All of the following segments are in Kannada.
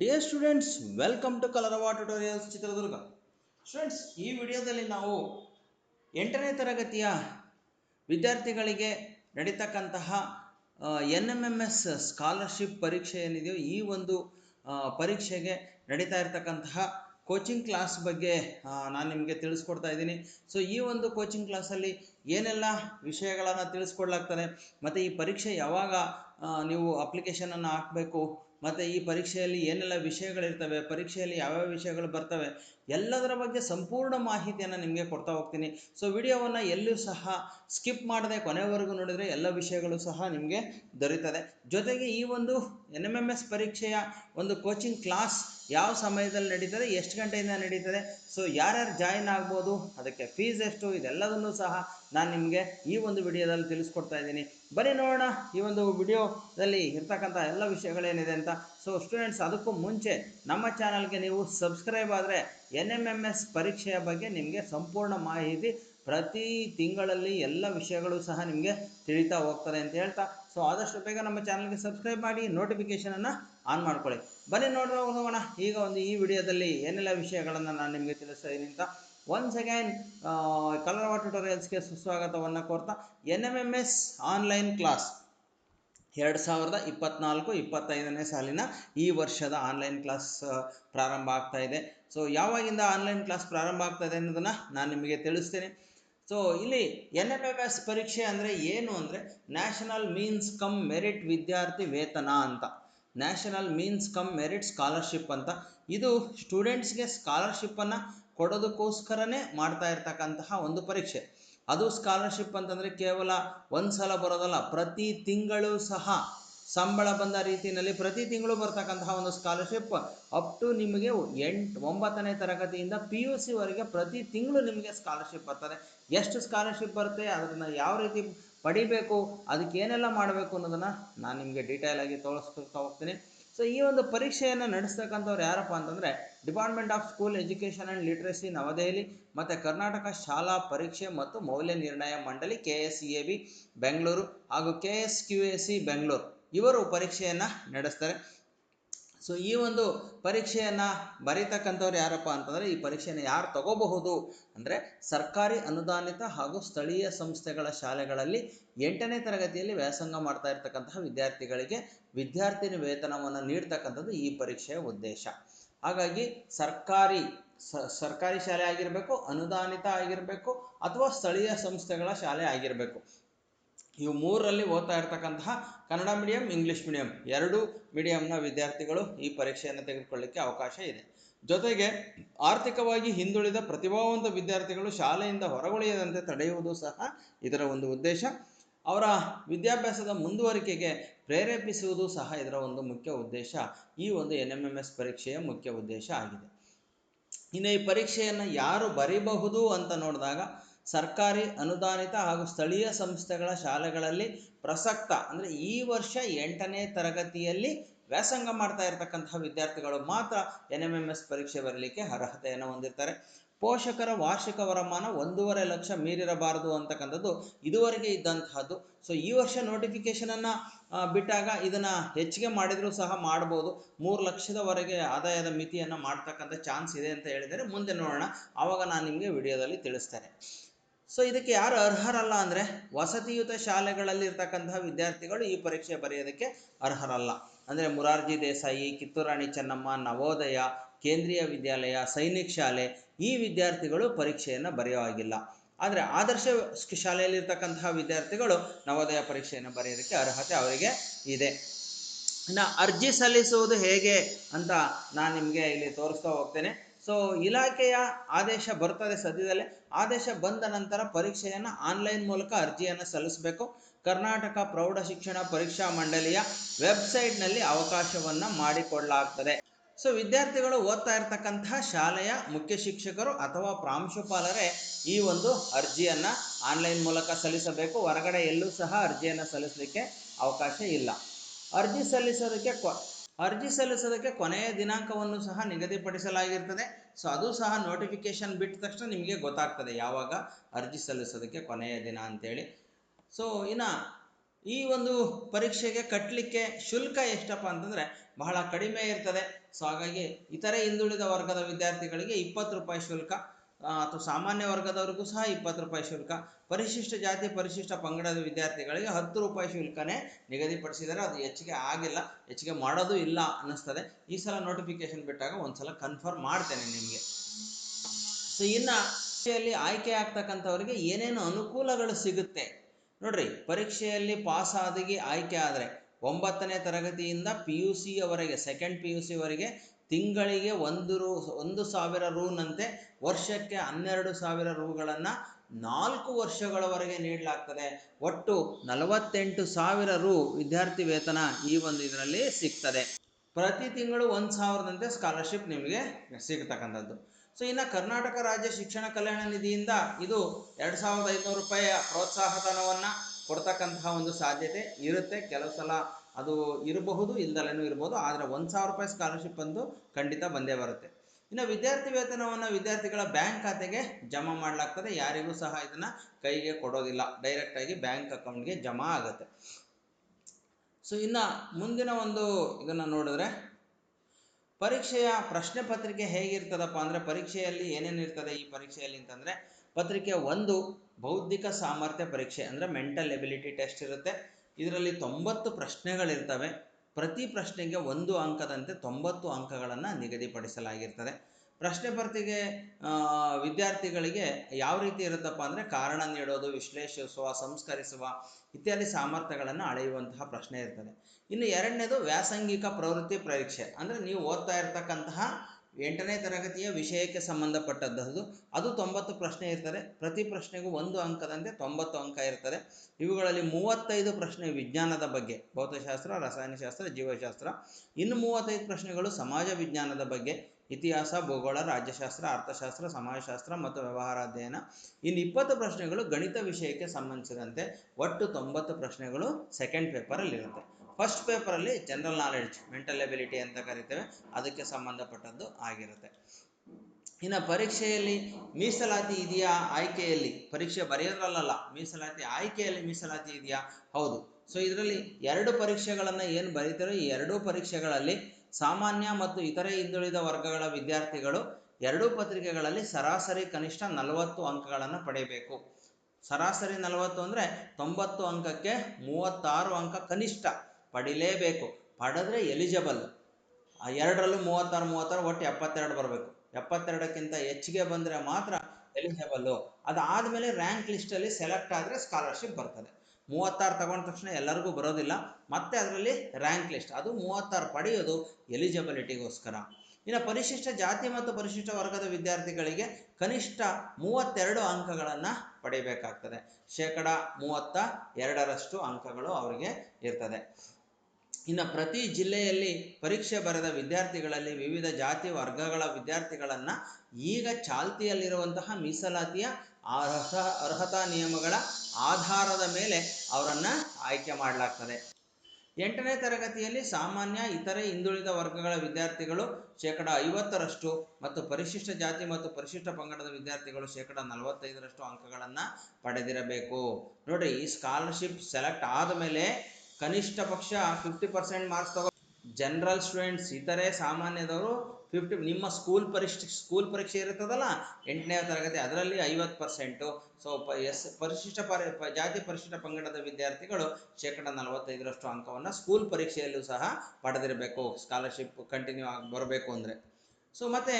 Dear students welcome to Kalarava tutorials Chitradurga students ಈ ವಿಡಿಯೋದಲ್ಲಿ ನಾವು ಎಂಟನೇ ತರಗತಿಯ ವಿದ್ಯಾರ್ಥಿಗಳಿಗೆ ನಡೀತಕ್ಕಂತಹ N M M S scholarship ಪರೀಕ್ಷೆ ಏನಿದೆಯೋ, ಈ ಒಂದು ಪರೀಕ್ಷೆಗೆ ನಡೀತಾ ಇರತಕ್ಕಂತಹ ಕೋಚಿಂಗ್ ಕ್ಲಾಸ್ ಬಗ್ಗೆ ನಾನು ನಿಮಗೆ ತಿಳಿಸ್ಕೊಡ್ತಾ ಇದ್ದೀನಿ. ಸೊ ಈ ಒಂದು ಕೋಚಿಂಗ್ ಕ್ಲಾಸಲ್ಲಿ ಏನೆಲ್ಲ ವಿಷಯಗಳನ್ನು ತಿಳಿಸ್ಕೊಡ್ಲಾಗ್ತದೆ, ಮತ್ತು ಈ ಪರೀಕ್ಷೆ ಯಾವಾಗ ನೀವು ಅಪ್ಲಿಕೇಶನನ್ನು ಹಾಕಬೇಕು ಮತ್ತು ಈ ಪರೀಕ್ಷೆಯಲ್ಲಿ ಏನೆಲ್ಲ ವಿಷಯಗಳಿರ್ತವೆ ಪರೀಕ್ಷೆಯಲ್ಲಿ ಯಾವ್ಯಾವ ವಿಷಯಗಳು ಬರ್ತವೆ ಎಲ್ಲದರ ಬಗ್ಗೆ ಸಂಪೂರ್ಣ ಮಾಹಿತಿಯನ್ನು ನಿಮಗೆ ಕೊಡ್ತಾ ಹೋಗ್ತೀನಿ. ಸೊ ವಿಡಿಯೋವನ್ನು ಎಲ್ಲೂ ಸಹ ಸ್ಕಿಪ್ ಮಾಡದೆ ಕೊನೆವರೆಗೂ ನೋಡಿದರೆ ಎಲ್ಲ ವಿಷಯಗಳು ಸಹ ನಿಮಗೆ ದೊರೀತದೆ. ಜೊತೆಗೆ ಈ ಒಂದು ಎನ್ ಎಂ ಎಂ ಎಸ್ ಪರೀಕ್ಷೆಯ ಒಂದು ಕೋಚಿಂಗ್ ಕ್ಲಾಸ್ ಯಾವ ಸಮಯದಲ್ಲಿ ನಡೀತದೆ, ಎಷ್ಟು ಗಂಟೆಯಿಂದ ನಡೀತದೆ ಸೊ ಯಾರ್ಯಾರು ಜಾಯಿನ್ ಆಗ್ಬೋದು, ಅದಕ್ಕೆ ಫೀಸ್ ಎಷ್ಟು, ಇದೆಲ್ಲದನ್ನು ಸಹ ನಾನು ನಿಮಗೆ ಈ ಒಂದು ವಿಡಿಯೋದಲ್ಲಿ ತಿಳಿಸ್ಕೊಡ್ತಾ ಇದ್ದೀನಿ. ಬನ್ನಿ ನೋಡೋಣ ಈ ಒಂದು ವಿಡಿಯೋದಲ್ಲಿ ಇರ್ತಕ್ಕಂಥ ಎಲ್ಲ ವಿಷಯಗಳೇನಿದೆ ಅಂತ. ಸೊ ಸ್ಟೂಡೆಂಟ್ಸ್ ಅದಕ್ಕೂ ಮುಂಚೆ ನಮ್ಮ ಚಾನಲ್ಗೆ ನೀವು ಸಬ್ಸ್ಕ್ರೈಬ್ ಆದರೆ ಎನ್ ಎಂ ಎಂ ಎಸ್ ಪರೀಕ್ಷೆಯ ಬಗ್ಗೆ ನಿಮಗೆ ಸಂಪೂರ್ಣ ಮಾಹಿತಿ ಪ್ರತಿ ತಿಂಗಳಲ್ಲಿ ಎಲ್ಲ ವಿಷಯಗಳು ಸಹ ನಿಮಗೆ ತಿಳಿತಾ ಹೋಗ್ತದೆ ಅಂತ ಹೇಳ್ತಾ. ಸೊ ಆದಷ್ಟು ಬೇಗ ನಮ್ಮ ಚಾನಲ್ಗೆ ಸಬ್ಸ್ಕ್ರೈಬ್ ಮಾಡಿ, ನೋಟಿಫಿಕೇಷನನ್ನು ಆನ್ ಮಾಡ್ಕೊಳ್ಳಿ. ಬನ್ನಿ ನೋಡಿ ಹೋಗೋಣ. ಈಗ ಒಂದು ಈ ವಿಡಿಯೋದಲ್ಲಿ ಏನೆಲ್ಲ ವಿಷಯಗಳನ್ನು ನಾನು ನಿಮಗೆ ತಿಳಿಸ್ತಾ ಇದ್ದೀನಿ ಅಂತ. ಒನ್ಸ್ ಅಗೈನ್ ವಾಟ್ ಟ್ಯುಟೋರಿಯಲ್ಸ್ಗೆ ಸುಸ್ವಾಗತವನ್ನು ಕೋರ್ತಾ N M M S online class ಎರಡು ಸಾವಿರದ ಇಪ್ಪತ್ನಾಲ್ಕು, ಇಪ್ಪತ್ತೈದನೇ ಸಾಲಿನ ಈ ವರ್ಷದ ಆನ್ಲೈನ್ ಕ್ಲಾಸ್ ಪ್ರಾರಂಭ ಆಗ್ತಾ ಇದೆ. ಸೊ ಯಾವಾಗಿಂದ ಆನ್ಲೈನ್ ಕ್ಲಾಸ್ ಪ್ರಾರಂಭ ಆಗ್ತಾ ಇದೆ ಅನ್ನೋದನ್ನು ನಾನು ನಿಮಗೆ ತಿಳಿಸ್ತೇನೆ. ಸೊ ಇಲ್ಲಿ ಎನ್ ಎಂ ಎಂ ಎಸ್ ಪರೀಕ್ಷೆ ಅಂದರೆ ಏನು ಅಂದರೆ ನ್ಯಾಷನಲ್ ಮೀನ್ಸ್ ಕಮ್ ಮೆರಿಟ್ ವಿದ್ಯಾರ್ಥಿ ವೇತನ ಅಂತ. National means cum merit scholarship ಅಂತ. ಇದು ಸ್ಟೂಡೆಂಟ್ಸ್ಗೆ ಸ್ಕಾಲರ್ಶಿಪ್ಪನ್ನು ಕೊಡೋದಕ್ಕೋಸ್ಕರನೇ ಮಾಡ್ತಾ ಇರ್ತಕ್ಕಂತಹ ಒಂದು ಪರೀಕ್ಷೆ. ಅದು ಸ್ಕಾಲರ್ಶಿಪ್ ಅಂತಂದರೆ ಕೇವಲ ಒಂದು ಸಲ ಬರೋದಲ್ಲ, ಪ್ರತಿ ತಿಂಗಳು ಸಹ ಸಂಬಳ ಬಂದ ರೀತಿಯಲ್ಲಿ ಪ್ರತಿ ತಿಂಗಳು ಬರ್ತಕ್ಕಂತಹ ಒಂದು ಸ್ಕಾಲರ್ಶಿಪ್ ಅಪ್ ಟು ನಿಮಗೆ ಎಂಟು, ಒಂಬತ್ತನೇ ತರಗತಿಯಿಂದ ಪಿ ಯು ಸಿವರೆಗೆ ಪ್ರತಿ ತಿಂಗಳು ನಿಮಗೆ ಸ್ಕಾಲರ್ಶಿಪ್ ಬರ್ತದೆ. ಎಷ್ಟು ಸ್ಕಾಲರ್ಶಿಪ್ ಬರುತ್ತೆ, ಅದನ್ನು ಯಾವ ರೀತಿ ಪಡಿಬೇಕು, ಅದಕ್ಕೆ ಏನೆಲ್ಲ ಮಾಡಬೇಕು ಅನ್ನೋದನ್ನು ನಾನು ನಿಮಗೆ ಡೀಟೇಲ್ ಆಗಿ ತೋರಿಸ್ಕೊಳ್ತಾ ಹೋಗ್ತೀನಿ. ಸೊ ಈ ಒಂದು ಪರೀಕ್ಷೆಯನ್ನು ನಡೆಸ್ತಕ್ಕಂಥವ್ರು ಯಾರಪ್ಪ ಅಂತಂದರೆ department of school education and literacy Navadehali ಮತ್ತು ಕರ್ನಾಟಕ ಶಾಲಾ ಪರೀಕ್ಷೆ ಮತ್ತು ಮೌಲ್ಯ ನಿರ್ಣಯ ಮಂಡಳಿ K S E A B Bengaluru ಹಾಗೂ K S Q A C Bengaluru ಇವರು ಪರೀಕ್ಷೆಯನ್ನು ನಡೆಸ್ತಾರೆ. ಸೊ ಈ ಒಂದು ಪರೀಕ್ಷೆಯನ್ನು ಬರೀತಕ್ಕಂಥವ್ರು ಯಾರಪ್ಪ ಅಂತಂದರೆ ಈ ಪರೀಕ್ಷೆಯನ್ನು ಯಾರು ತಗೋಬಹುದು ಅಂದರೆ ಸರ್ಕಾರಿ ಅನುದಾನಿತ ಹಾಗೂ ಸ್ಥಳೀಯ ಸಂಸ್ಥೆಗಳ ಶಾಲೆಗಳಲ್ಲಿ ಎಂಟನೇ ತರಗತಿಯಲ್ಲಿ ವ್ಯಾಸಂಗ ಮಾಡ್ತಾ ಇರ್ತಕ್ಕಂತಹ ವಿದ್ಯಾರ್ಥಿಗಳಿಗೆ ವಿದ್ಯಾರ್ಥಿನಿ ವೇತನವನ್ನು ನೀಡ್ತಕ್ಕಂಥದ್ದು ಈ ಪರೀಕ್ಷೆಯ ಉದ್ದೇಶ. ಹಾಗಾಗಿ ಸರ್ಕಾರಿ ಸರ್ಕಾರಿ ಶಾಲೆ ಆಗಿರಬೇಕು, ಅನುದಾನಿತ ಆಗಿರಬೇಕು, ಅಥವಾ ಸ್ಥಳೀಯ ಸಂಸ್ಥೆಗಳ ಶಾಲೆ ಆಗಿರಬೇಕು. ಇವು ಮೂರರಲ್ಲಿ ಓದ್ತಾ ಇರ್ತಕ್ಕಂತಹ ಕನ್ನಡ ಮೀಡಿಯಂ ಇಂಗ್ಲಿಷ್ ಮೀಡಿಯಂ ಎರಡೂ ಮೀಡಿಯಂನ ವಿದ್ಯಾರ್ಥಿಗಳು ಈ ಪರೀಕ್ಷೆಯನ್ನು ತೆಗೆದುಕೊಳ್ಳಲಿಕ್ಕೆ ಅವಕಾಶ ಇದೆ. ಜೊತೆಗೆ ಆರ್ಥಿಕವಾಗಿ ಹಿಂದುಳಿದ ಪ್ರತಿಭಾವಂತ ವಿದ್ಯಾರ್ಥಿಗಳು ಶಾಲೆಯಿಂದ ಹೊರಗುಳಿಯದಂತೆ ತಡೆಯುವುದು ಸಹ ಇದರ ಒಂದು ಉದ್ದೇಶ. ಅವರ ವಿದ್ಯಾಭ್ಯಾಸದ ಮುಂದುವರಿಕೆಗೆ ಪ್ರೇರೇಪಿಸುವುದು ಸಹ ಇದರ ಒಂದು ಮುಖ್ಯ ಉದ್ದೇಶ. ಈ ಒಂದು ಎನ್ ಎಂ ಎಂ ಎಸ್ ಪರೀಕ್ಷೆಯ ಮುಖ್ಯ ಉದ್ದೇಶ ಆಗಿದೆ. ಇನ್ನು ಈ ಪರೀಕ್ಷೆಯನ್ನು ಯಾರು ಬರೀಬಹುದು ಅಂತ ನೋಡಿದಾಗ ಸರ್ಕಾರಿ, ಅನುದಾನಿತ ಹಾಗೂ ಸ್ಥಳೀಯ ಸಂಸ್ಥೆಗಳ ಶಾಲೆಗಳಲ್ಲಿ ಪ್ರಸಕ್ತ, ಅಂದರೆ ಈ ವರ್ಷ ಎಂಟನೇ ತರಗತಿಯಲ್ಲಿ ವ್ಯಾಸಂಗ ಮಾಡ್ತಾ ಇರತಕ್ಕಂತಹ ವಿದ್ಯಾರ್ಥಿಗಳು ಮಾತ್ರ ಎನ್ ಎಂ ಎಂ ಎಸ್ ಪರೀಕ್ಷೆ ಬರಲಿಕ್ಕೆ ಅರ್ಹತೆಯನ್ನು ಹೊಂದಿರ್ತಾರೆ. ಪೋಷಕರ ವಾರ್ಷಿಕ ವರಮಾನ ಒಂದೂವರೆ ಲಕ್ಷ ಮೀರಿರಬಾರದು ಅಂತಕ್ಕಂಥದ್ದು ಇದುವರೆಗೆ ಇದ್ದಂತಹದ್ದು. ಸೊ ಈ ವರ್ಷ ನೋಟಿಫಿಕೇಷನನ್ನು ಬಿಟ್ಟಾಗ ಇದನ್ನು ಹೆಚ್ಚಿಗೆ ಮಾಡಿದರೂ ಸಹ ಮಾಡ್ಬೋದು. ಮೂರು ಲಕ್ಷದವರೆಗೆ ಆದಾಯದ ಮಿತಿಯನ್ನು ಮಾಡ್ತಕ್ಕಂಥ ಚಾನ್ಸ್ ಇದೆ ಅಂತ ಹೇಳಿದರೆ ಮುಂದೆ ನೋಡೋಣ. ಆವಾಗ ನಾನು ನಿಮಗೆ ವಿಡಿಯೋದಲ್ಲಿ ತಿಳಿಸ್ತೇನೆ. ಸೊ ಇದಕ್ಕೆ ಯಾರು ಅರ್ಹರಲ್ಲ ಅಂದರೆ ವಸತಿಯುತ ಶಾಲೆಗಳಲ್ಲಿ ಇರ್ತಕ್ಕಂತಹ ವಿದ್ಯಾರ್ಥಿಗಳು ಈ ಪರೀಕ್ಷೆ ಬರೆಯೋದಕ್ಕೆ ಅರ್ಹರಲ್ಲ. ಅಂದರೆ ಮುರಾರ್ಜಿ ದೇಸಾಯಿ, ಕಿತ್ತೂರಾಣಿ ಚೆನ್ನಮ್ಮ, ನವೋದಯ ಕೇಂದ್ರೀಯ ವಿದ್ಯಾಲಯ, ಸೈನಿಕ್ ಶಾಲೆ ಈ ವಿದ್ಯಾರ್ಥಿಗಳು ಪರೀಕ್ಷೆಯನ್ನು ಬರೆಯೋ ಹಾಗಿಲ್ಲ ಆದರೆ ಆದರ್ಶ ಶಾಲೆಯಲ್ಲಿರ್ತಕ್ಕಂತಹ ವಿದ್ಯಾರ್ಥಿಗಳು ನವೋದಯ ಪರೀಕ್ಷೆಯನ್ನು ಬರೆಯೋದಕ್ಕೆ ಅರ್ಹತೆ ಅವರಿಗೆ ಇದೆ. ಇನ್ನು ಅರ್ಜಿ ಸಲ್ಲಿಸುವುದು ಹೇಗೆ ಅಂತ ನಾನು ನಿಮಗೆ ಇಲ್ಲಿ ತೋರಿಸ್ತಾ ಹೋಗ್ತೇನೆ. ಸೊ ಇಲಾಖೆಯ ಆದೇಶ ಬರ್ತದೆ ಸದ್ಯದಲ್ಲೇ. ಆದೇಶ ಬಂದ ನಂತರ ಪರೀಕ್ಷೆಯನ್ನು ಆನ್ಲೈನ್ ಮೂಲಕ ಅರ್ಜಿಯನ್ನು ಸಲ್ಲಿಸಬೇಕು. ಕರ್ನಾಟಕ ಪ್ರೌಢ ಶಿಕ್ಷಣ ಪರೀಕ್ಷಾ ಮಂಡಳಿಯ ವೆಬ್ಸೈಟ್ನಲ್ಲಿ ಅವಕಾಶವನ್ನು ಮಾಡಿಕೊಡಲಾಗ್ತದೆ. ಸೊ ವಿದ್ಯಾರ್ಥಿಗಳು ಓದ್ತಾ ಇರತಕ್ಕಂತಹ ಶಾಲೆಯ ಮುಖ್ಯ ಶಿಕ್ಷಕರು ಅಥವಾ ಪ್ರಾಂಶುಪಾಲರೇ ಈ ಒಂದು ಅರ್ಜಿಯನ್ನು ಆನ್ಲೈನ್ ಮೂಲಕ ಸಲ್ಲಿಸಬೇಕು. ಹೊರಗಡೆ ಎಲ್ಲೂ ಸಹ ಅರ್ಜಿಯನ್ನು ಸಲ್ಲಿಸಲಿಕ್ಕೆ ಅವಕಾಶ ಇಲ್ಲ. ಅರ್ಜಿ ಸಲ್ಲಿಸೋದಕ್ಕೆ ಅರ್ಜಿ ಸಲ್ಲಿಸೋದಕ್ಕೆ ಕೊನೆಯ ದಿನಾಂಕವನ್ನು ಸಹ ನಿಗದಿಪಡಿಸಲಾಗಿರ್ತದೆ. ಸೊ ಅದು ಸಹ ನೋಟಿಫಿಕೇಶನ್ ಬಿಟ್ಟ ತಕ್ಷಣ ನಿಮಗೆ ಗೊತ್ತಾಗ್ತದೆ ಯಾವಾಗ ಅರ್ಜಿ ಸಲ್ಲಿಸೋದಕ್ಕೆ ಕೊನೆಯ ದಿನ ಅಂತೇಳಿ. ಸೊ ಇನ್ನು ಈ ಒಂದು ಪರೀಕ್ಷೆಗೆ ಕಟ್ಟಲಿಕ್ಕೆ ಶುಲ್ಕ ಎಷ್ಟಪ್ಪ ಅಂತಂದರೆ ಬಹಳ ಕಡಿಮೆ ಇರ್ತದೆ. ಸೊ ಹಾಗಾಗಿ ಇತರೆ ಹಿಂದುಳಿದ ವರ್ಗದ ವಿದ್ಯಾರ್ಥಿಗಳಿಗೆ ಇಪ್ಪತ್ತು ರೂಪಾಯಿ ಶುಲ್ಕ ಅಥವಾ ಸಾಮಾನ್ಯ ವರ್ಗದವರಿಗೂ ಸಹ ಇಪ್ಪತ್ತು ರೂಪಾಯಿ ಶುಲ್ಕ. ಪರಿಶಿಷ್ಟ ಜಾತಿ, ಪರಿಶಿಷ್ಟ ಪಂಗಡದ ವಿದ್ಯಾರ್ಥಿಗಳಿಗೆ ಹತ್ತು ರೂಪಾಯಿ ಶುಲ್ಕನೇ ನಿಗದಿಪಡಿಸಿದರೆ ಅದು ಹೆಚ್ಚಿಗೆ ಆಗಿಲ್ಲ, ಹೆಚ್ಚಿಗೆ ಮಾಡೋದು ಇಲ್ಲ ಅನ್ನಿಸ್ತದೆ. ಈ ಸಲ ನೋಟಿಫಿಕೇಶನ್ ಬಿಟ್ಟಾಗ ಒಂದ್ಸಲ ಕನ್ಫರ್ಮ್ ಮಾಡ್ತೇನೆ ನಿಮಗೆ. ಸೊ ಇನ್ನು ಪರೀಕ್ಷೆಯಲ್ಲಿ ಆಯ್ಕೆ ಆಗ್ತಕ್ಕಂಥವ್ರಿಗೆ ಏನೇನು ಅನುಕೂಲಗಳು ಸಿಗುತ್ತೆ? ನೋಡ್ರಿ, ಪರೀಕ್ಷೆಯಲ್ಲಿ ಪಾಸ್ ಆದಿಗೆ ಆಯ್ಕೆ ಆದರೆ ಒಂಬತ್ತನೇ ತರಗತಿಯಿಂದ ಪಿ ಯು ಸಿಯವರೆಗೆ ಸೆಕೆಂಡ್ ಪಿ ಯು ಸಿವರೆಗೆ ತಿಂಗಳಿಗೆ ಒಂದು ರೂ, ಒಂದು ಸಾವಿರ ರೂನಂತೆ ವರ್ಷಕ್ಕೆ ಹನ್ನೆರಡು ಸಾವಿರ ರೂಗಳನ್ನು ನಾಲ್ಕು ವರ್ಷಗಳವರೆಗೆ ನೀಡಲಾಗ್ತದೆ. ಒಟ್ಟು ನಲವತ್ತೆಂಟು ಸಾವಿರ ರೂ ವಿದ್ಯಾರ್ಥಿ ವೇತನ ಈ ಒಂದು ಇದರಲ್ಲಿ ಸಿಗ್ತದೆ. ಪ್ರತಿ ತಿಂಗಳು ಒಂದು ಸಾವಿರದಂತೆ ಸ್ಕಾಲರ್ಶಿಪ್ ನಿಮಗೆ ಸಿಗತಕ್ಕಂಥದ್ದು. ಸೊ ಇನ್ನು ಕರ್ನಾಟಕ ರಾಜ್ಯ ಶಿಕ್ಷಣ ಕಲ್ಯಾಣ ನಿಧಿಯಿಂದ ಇದು ಎರಡು ಸಾವಿರದ ಐನೂರು ರೂಪಾಯಿಯ ಪ್ರೋತ್ಸಾಹಧನವನ್ನು ಕೊಡ್ತಕ್ಕಂತಹ ಒಂದು ಸಾಧ್ಯತೆ ಇರುತ್ತೆ. ಕೆಲವು ಸಲ ಅದು ಇರಬಹುದು ಇಲ್ದಲೇನೂ ಇರಬಹುದು. ಆದರೆ ಒಂದು ಸಾವಿರ ರೂಪಾಯಿ ಸ್ಕಾಲರ್ಶಿಪ್ ಅಂದು ಖಂಡಿತ ಬಂದೇ ಬರುತ್ತೆ. ಇನ್ನು ವಿದ್ಯಾರ್ಥಿ ವೇತನವನ್ನು ವಿದ್ಯಾರ್ಥಿಗಳ ಬ್ಯಾಂಕ್ ಖಾತೆಗೆ ಜಮಾ ಮಾಡಲಾಗ್ತದೆ. ಯಾರಿಗೂ ಸಹ ಇದನ್ನು ಕೈಗೆ ಕೊಡೋದಿಲ್ಲ. ಡೈರೆಕ್ಟಾಗಿ ಬ್ಯಾಂಕ್ ಅಕೌಂಟ್ಗೆ ಜಮಾ ಆಗುತ್ತೆ. ಸೊ ಇನ್ನು ಮುಂದಿನ ಒಂದು ಇದನ್ನು ನೋಡಿದ್ರೆ, ಪರೀಕ್ಷೆಯ ಪ್ರಶ್ನೆ ಪತ್ರಿಕೆ ಹೇಗಿರ್ತದಪ್ಪ ಅಂದರೆ, ಪರೀಕ್ಷೆಯಲ್ಲಿ ಏನೇನು ಇರ್ತದೆ ಈ ಪರೀಕ್ಷೆಯಲ್ಲಿ ಅಂತಂದರೆ, ಪತ್ರಿಕೆ ಒಂದು ಬೌದ್ಧಿಕ ಸಾಮರ್ಥ್ಯ ಪರೀಕ್ಷೆ ಅಂದರೆ ಮೆಂಟಲ್ ಎಬಿಲಿಟಿ ಟೆಸ್ಟ್ ಇರುತ್ತೆ. ಇದರಲ್ಲಿ ತೊಂಬತ್ತು ಪ್ರಶ್ನೆಗಳಿರ್ತವೆ. ಪ್ರತಿ ಪ್ರಶ್ನೆಗೆ ಒಂದು ಅಂಕದಂತೆ ತೊಂಬತ್ತು ಅಂಕಗಳನ್ನು ನಿಗದಿಪಡಿಸಲಾಗಿರ್ತದೆ. ಪ್ರಶ್ನೆ ಪತ್ರಿಕೆ ವಿದ್ಯಾರ್ಥಿಗಳಿಗೆ ಯಾವ ರೀತಿ ಇರುತ್ತಪ್ಪ ಅಂದರೆ ಕಾರಣ ನೀಡೋದು, ವಿಶ್ಲೇಷಿಸುವ, ಸಂಸ್ಕರಿಸುವ ಇತ್ಯಾದಿ ಸಾಮರ್ಥ್ಯಗಳನ್ನು ಅಳೆಯುವಂತಹ ಪ್ರಶ್ನೆ ಇರ್ತದೆ. ಇನ್ನು ಎರಡನೇದು ವ್ಯಾಸಂಗಿಕ ಪ್ರವೃತ್ತಿ ಪರೀಕ್ಷೆ ಅಂದರೆ ನೀವು ಓದ್ತಾ ಇರತಕ್ಕಂತಹ ಎಂಟನೇ ತರಗತಿಯ ವಿಷಯಕ್ಕೆ ಸಂಬಂಧಪಟ್ಟದ್ದು ಅದು ತೊಂಬತ್ತು ಪ್ರಶ್ನೆ ಇರ್ತದೆ. ಪ್ರತಿ ಪ್ರಶ್ನೆಗೂ ಒಂದು ಅಂಕದಂತೆ ತೊಂಬತ್ತು ಅಂಕ ಇರ್ತದೆ. ಇವುಗಳಲ್ಲಿ ಮೂವತ್ತೈದು ಪ್ರಶ್ನೆ ವಿಜ್ಞಾನದ ಬಗ್ಗೆ, ಭೌತಶಾಸ್ತ್ರ, ರಸಾಯನಶಾಸ್ತ್ರ, ಜೀವಶಾಸ್ತ್ರ. ಇನ್ನು ಮೂವತ್ತೈದು ಪ್ರಶ್ನೆಗಳು ಸಮಾಜ ವಿಜ್ಞಾನದ ಬಗ್ಗೆ, ಇತಿಹಾಸ, ಭೂಗೋಳ, ರಾಜ್ಯಶಾಸ್ತ್ರ, ಅರ್ಥಶಾಸ್ತ್ರ, ಸಮಾಜಶಾಸ್ತ್ರ ಮತ್ತು ವ್ಯವಹಾರ ಅಧ್ಯಯನ. ಇನ್ನು ಇಪ್ಪತ್ತು ಪ್ರಶ್ನೆಗಳು ಗಣಿತ ವಿಷಯಕ್ಕೆ ಸಂಬಂಧಿಸಿದಂತೆ. ಒಟ್ಟು ತೊಂಬತ್ತು ಪ್ರಶ್ನೆಗಳು ಸೆಕೆಂಡ್ ಪೇಪರಲ್ಲಿ ಇರುತ್ತೆ ಫಸ್ಟ್ ಪೇಪರಲ್ಲಿ ಜನರಲ್ ನಾಲೆಡ್ಜ್ ಮೆಂಟಲ್ ಎಬಿಲಿಟಿ ಅಂತ ಕರಿತೇವೆ. ಅದಕ್ಕೆ ಸಂಬಂಧಪಟ್ಟದ್ದು ಆಗಿರುತ್ತೆ. ಇನ್ನು ಪರೀಕ್ಷೆಯಲ್ಲಿ ಮೀಸಲಾತಿ ಇದೆಯಾ? ಆಯ್ಕೆಯಲ್ಲಿ. ಪರೀಕ್ಷೆ ಬರೆಯೋದ್ರಲ್ಲ ಮೀಸಲಾತಿ, ಆಯ್ಕೆಯಲ್ಲಿ ಮೀಸಲಾತಿ ಇದೆಯಾ? ಹೌದು. ಸೊ ಇದರಲ್ಲಿ ಎರಡು ಪರೀಕ್ಷೆಗಳನ್ನು ಏನು ಬರೀತಾರೋ ಈ ಎರಡೂ ಪರೀಕ್ಷೆಗಳಲ್ಲಿ ಸಾಮಾನ್ಯ ಮತ್ತು ಇತರೆ ಹಿಂದುಳಿದ ವರ್ಗಗಳ ವಿದ್ಯಾರ್ಥಿಗಳು ಎರಡೂ ಪತ್ರಿಕೆಗಳಲ್ಲಿ ಸರಾಸರಿ ಕನಿಷ್ಠ ನಲವತ್ತು ಅಂಕಗಳನ್ನು ಪಡೆಯಬೇಕು. ಸರಾಸರಿ ನಲವತ್ತು ಅಂದರೆ ತೊಂಬತ್ತು ಅಂಕಕ್ಕೆ ಮೂವತ್ತಾರು ಅಂಕ ಕನಿಷ್ಠ. ಪಡಿಲೇಬೇಕು. ಪಡೆದ್ರೆ ಎಲಿಜಿಬಲ್ ಆ ಎರಡರಲ್ಲೂ ಮೂವತ್ತಾರು ಮೂವತ್ತಾರು, ಒಟ್ಟು ಎಪ್ಪತ್ತೆರಡು ಬರಬೇಕು. ಎಪ್ಪತ್ತೆರಡಕ್ಕಿಂತ ಹೆಚ್ಚಿಗೆ ಬಂದರೆ ಮಾತ್ರ ಎಲಿಜಿಬಲ್ಲು ಅದಾದಮೇಲೆ ರ್ಯಾಂಕ್ ಲಿಸ್ಟಲ್ಲಿ ಸೆಲೆಕ್ಟ್ ಆದರೆ ಸ್ಕಾಲರ್ಶಿಪ್ ಬರ್ತದೆ. ಮೂವತ್ತಾರು ತಗೊಂಡ ತಕ್ಷಣ ಎಲ್ಲರಿಗೂ ಬರೋದಿಲ್ಲ. ಮತ್ತೆ ಅದರಲ್ಲಿ ರ್ಯಾಂಕ್ ಲಿಸ್ಟ್ ಅದು ಮೂವತ್ತಾರು ಪಡೆಯೋದು ಎಲಿಜಿಬಿಲಿಟಿಗೋಸ್ಕರ ಇನ್ನು ಪರಿಶಿಷ್ಟ ಜಾತಿ ಮತ್ತು ಪರಿಶಿಷ್ಟ ವರ್ಗದ ವಿದ್ಯಾರ್ಥಿಗಳಿಗೆ ಕನಿಷ್ಠ ಮೂವತ್ತೆರಡು ಅಂಕಗಳನ್ನು ಪಡೆಯಬೇಕಾಗ್ತದೆ ಶೇಕಡ ಮೂವತ್ತ ಎರಡರಷ್ಟು ಅಂಕಗಳು ಅವರಿಗೆ ಇರ್ತದೆ. ಇನ್ನು ಪ್ರತಿ ಜಿಲ್ಲೆಯಲ್ಲಿ ಪರೀಕ್ಷೆ ಬರೆದ ವಿದ್ಯಾರ್ಥಿಗಳಲ್ಲಿ ವಿವಿಧ ಜಾತಿ ವರ್ಗಗಳ ವಿದ್ಯಾರ್ಥಿಗಳನ್ನು ಈಗ ಚಾಲ್ತಿಯಲ್ಲಿರುವಂತಹ ಮೀಸಲಾತಿಯ ಅರ್ಹ, ಅರ್ಹತಾ ನಿಯಮಗಳ ಆಧಾರದ ಮೇಲೆ ಅವರನ್ನು ಆಯ್ಕೆ ಮಾಡಲಾಗ್ತದೆ. ಎಂಟನೇ ತರಗತಿಯಲ್ಲಿ ಸಾಮಾನ್ಯ ಇತರೆ ಹಿಂದುಳಿದ ವರ್ಗಗಳ ವಿದ್ಯಾರ್ಥಿಗಳು ಶೇಕಡ ಐವತ್ತರಷ್ಟು ಮತ್ತು ಪರಿಶಿಷ್ಟ ಜಾತಿ ಮತ್ತು ಪರಿಶಿಷ್ಟ ಪಂಗಡದ ವಿದ್ಯಾರ್ಥಿಗಳು ಶೇಕಡ ನಲವತ್ತೈದರಷ್ಟು ಅಂಕಗಳನ್ನು ಪಡೆದಿರಬೇಕು. ನೋಡಿ ಈ ಸ್ಕಾಲರ್ಶಿಪ್ ಸೆಲೆಕ್ಟ್ ಆದಮೇಲೆ ಕನಿಷ್ಠ ಪಕ್ಷ ಫಿಫ್ಟಿ ಪರ್ಸೆಂಟ್ ಮಾರ್ಕ್ಸ್ ತಗೋ ಜನರಲ್ ಸ್ಟೂಡೆಂಟ್ಸ್ ಇತರೆ ಸಾಮಾನ್ಯದವರು ಫಿಫ್ಟಿ ನಿಮ್ಮ ಸ್ಕೂಲ್ ಪರೀಕ್ಷೆ ಸ್ಕೂಲ್ ಪರೀಕ್ಷೆ ಇರುತ್ತದಲ್ಲ? ಎಂಟನೇ ತರಗತಿ ಅದರಲ್ಲಿ ಐವತ್ತು ಪರ್ಸೆಂಟು ಸೊ ಪ ಎಸ್ ಪರಿಶಿಷ್ಟ ಪರಿ ಜಾತಿ ಪರಿಶಿಷ್ಟ ಪಂಗಡದ ವಿದ್ಯಾರ್ಥಿಗಳು ಶೇಕಡ ನಲವತ್ತೈದರಷ್ಟು ಅಂಕವನ್ನು ಸ್ಕೂಲ್ ಪರೀಕ್ಷೆಯಲ್ಲೂ ಸಹ ಪಡೆದಿರಬೇಕು. ಸ್ಕಾಲರ್ಶಿಪ್ ಕಂಟಿನ್ಯೂ ಆಗಿ ಬರಬೇಕು ಅಂದರೆ. ಸೊ ಮತ್ತು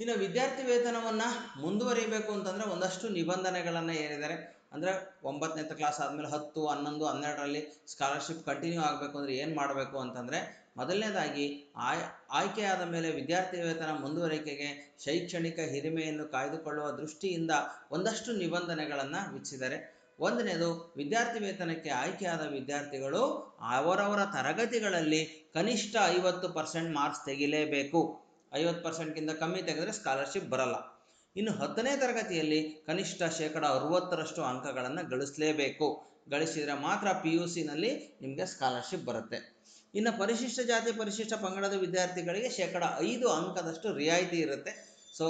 ಇನ್ನು ವಿದ್ಯಾರ್ಥಿ ವೇತನವನ್ನು ಮುಂದುವರಿಬೇಕು ಅಂತಂದರೆ ಒಂದಷ್ಟು ನಿಬಂಧನೆಗಳನ್ನು ಏನಿದ್ದಾರೆ ಅಂದರೆ ಒಂಬತ್ತನೇ ಕ್ಲಾಸ್ ಆದಮೇಲೆ ಹತ್ತು, ಹನ್ನೊಂದು, ಹನ್ನೆರಡರಲ್ಲಿ ಸ್ಕಾಲರ್ಶಿಪ್ ಕಂಟಿನ್ಯೂ ಆಗಬೇಕು ಅಂದರೆ ಏನು ಮಾಡಬೇಕು ಅಂತಂದರೆ ಮೊದಲನೇದಾಗಿ ಆಯ್ ಆಯ್ಕೆಯಾದ ಮೇಲೆ ವಿದ್ಯಾರ್ಥಿ ವೇತನ ಮುಂದುವರಿಕೆಗೆ ಶೈಕ್ಷಣಿಕ ಹಿರಿಮೆಯನ್ನು ಕಾಯ್ದುಕೊಳ್ಳುವ ದೃಷ್ಟಿಯಿಂದ ಒಂದಷ್ಟು ನಿಬಂಧನೆಗಳನ್ನು ವಿಧಿಸಿದ್ದಾರೆ ಒಂದನೇದು, ವಿದ್ಯಾರ್ಥಿ ವೇತನಕ್ಕೆ ಆಯ್ಕೆಯಾದ ವಿದ್ಯಾರ್ಥಿಗಳು ಅವರವರ ತರಗತಿಗಳಲ್ಲಿ ಕನಿಷ್ಠ ಐವತ್ತು ಪರ್ಸೆಂಟ್ ಮಾರ್ಕ್ಸ್ ತೆಗಿಲೇಬೇಕು. ಐವತ್ತು ಪರ್ಸೆಂಟ್ಗಿಂತ ಕಮ್ಮಿ ತೆಗೆದರೆ ಸ್ಕಾಲರ್ಶಿಪ್ ಬರಲ್ಲ. ಇನ್ನು ಹತ್ತನೇ ತರಗತಿಯಲ್ಲಿ ಕನಿಷ್ಠ ಶೇಕಡ ಅರುವತ್ತರಷ್ಟು ಅಂಕಗಳನ್ನು ಗಳಿಸಲೇಬೇಕು. ಗಳಿಸಿದರೆ ಮಾತ್ರ ಪಿ ಯು ಸಿನಲ್ಲಿ ನಿಮಗೆ ಸ್ಕಾಲರ್ಶಿಪ್ ಬರುತ್ತೆ. ಇನ್ನು ಪರಿಶಿಷ್ಟ ಜಾತಿ, ಪರಿಶಿಷ್ಟ ಪಂಗಡದ ವಿದ್ಯಾರ್ಥಿಗಳಿಗೆ ಶೇಕಡ ಐದು ಅಂಕದಷ್ಟು ರಿಯಾಯಿತಿ ಇರುತ್ತೆ. ಸೊ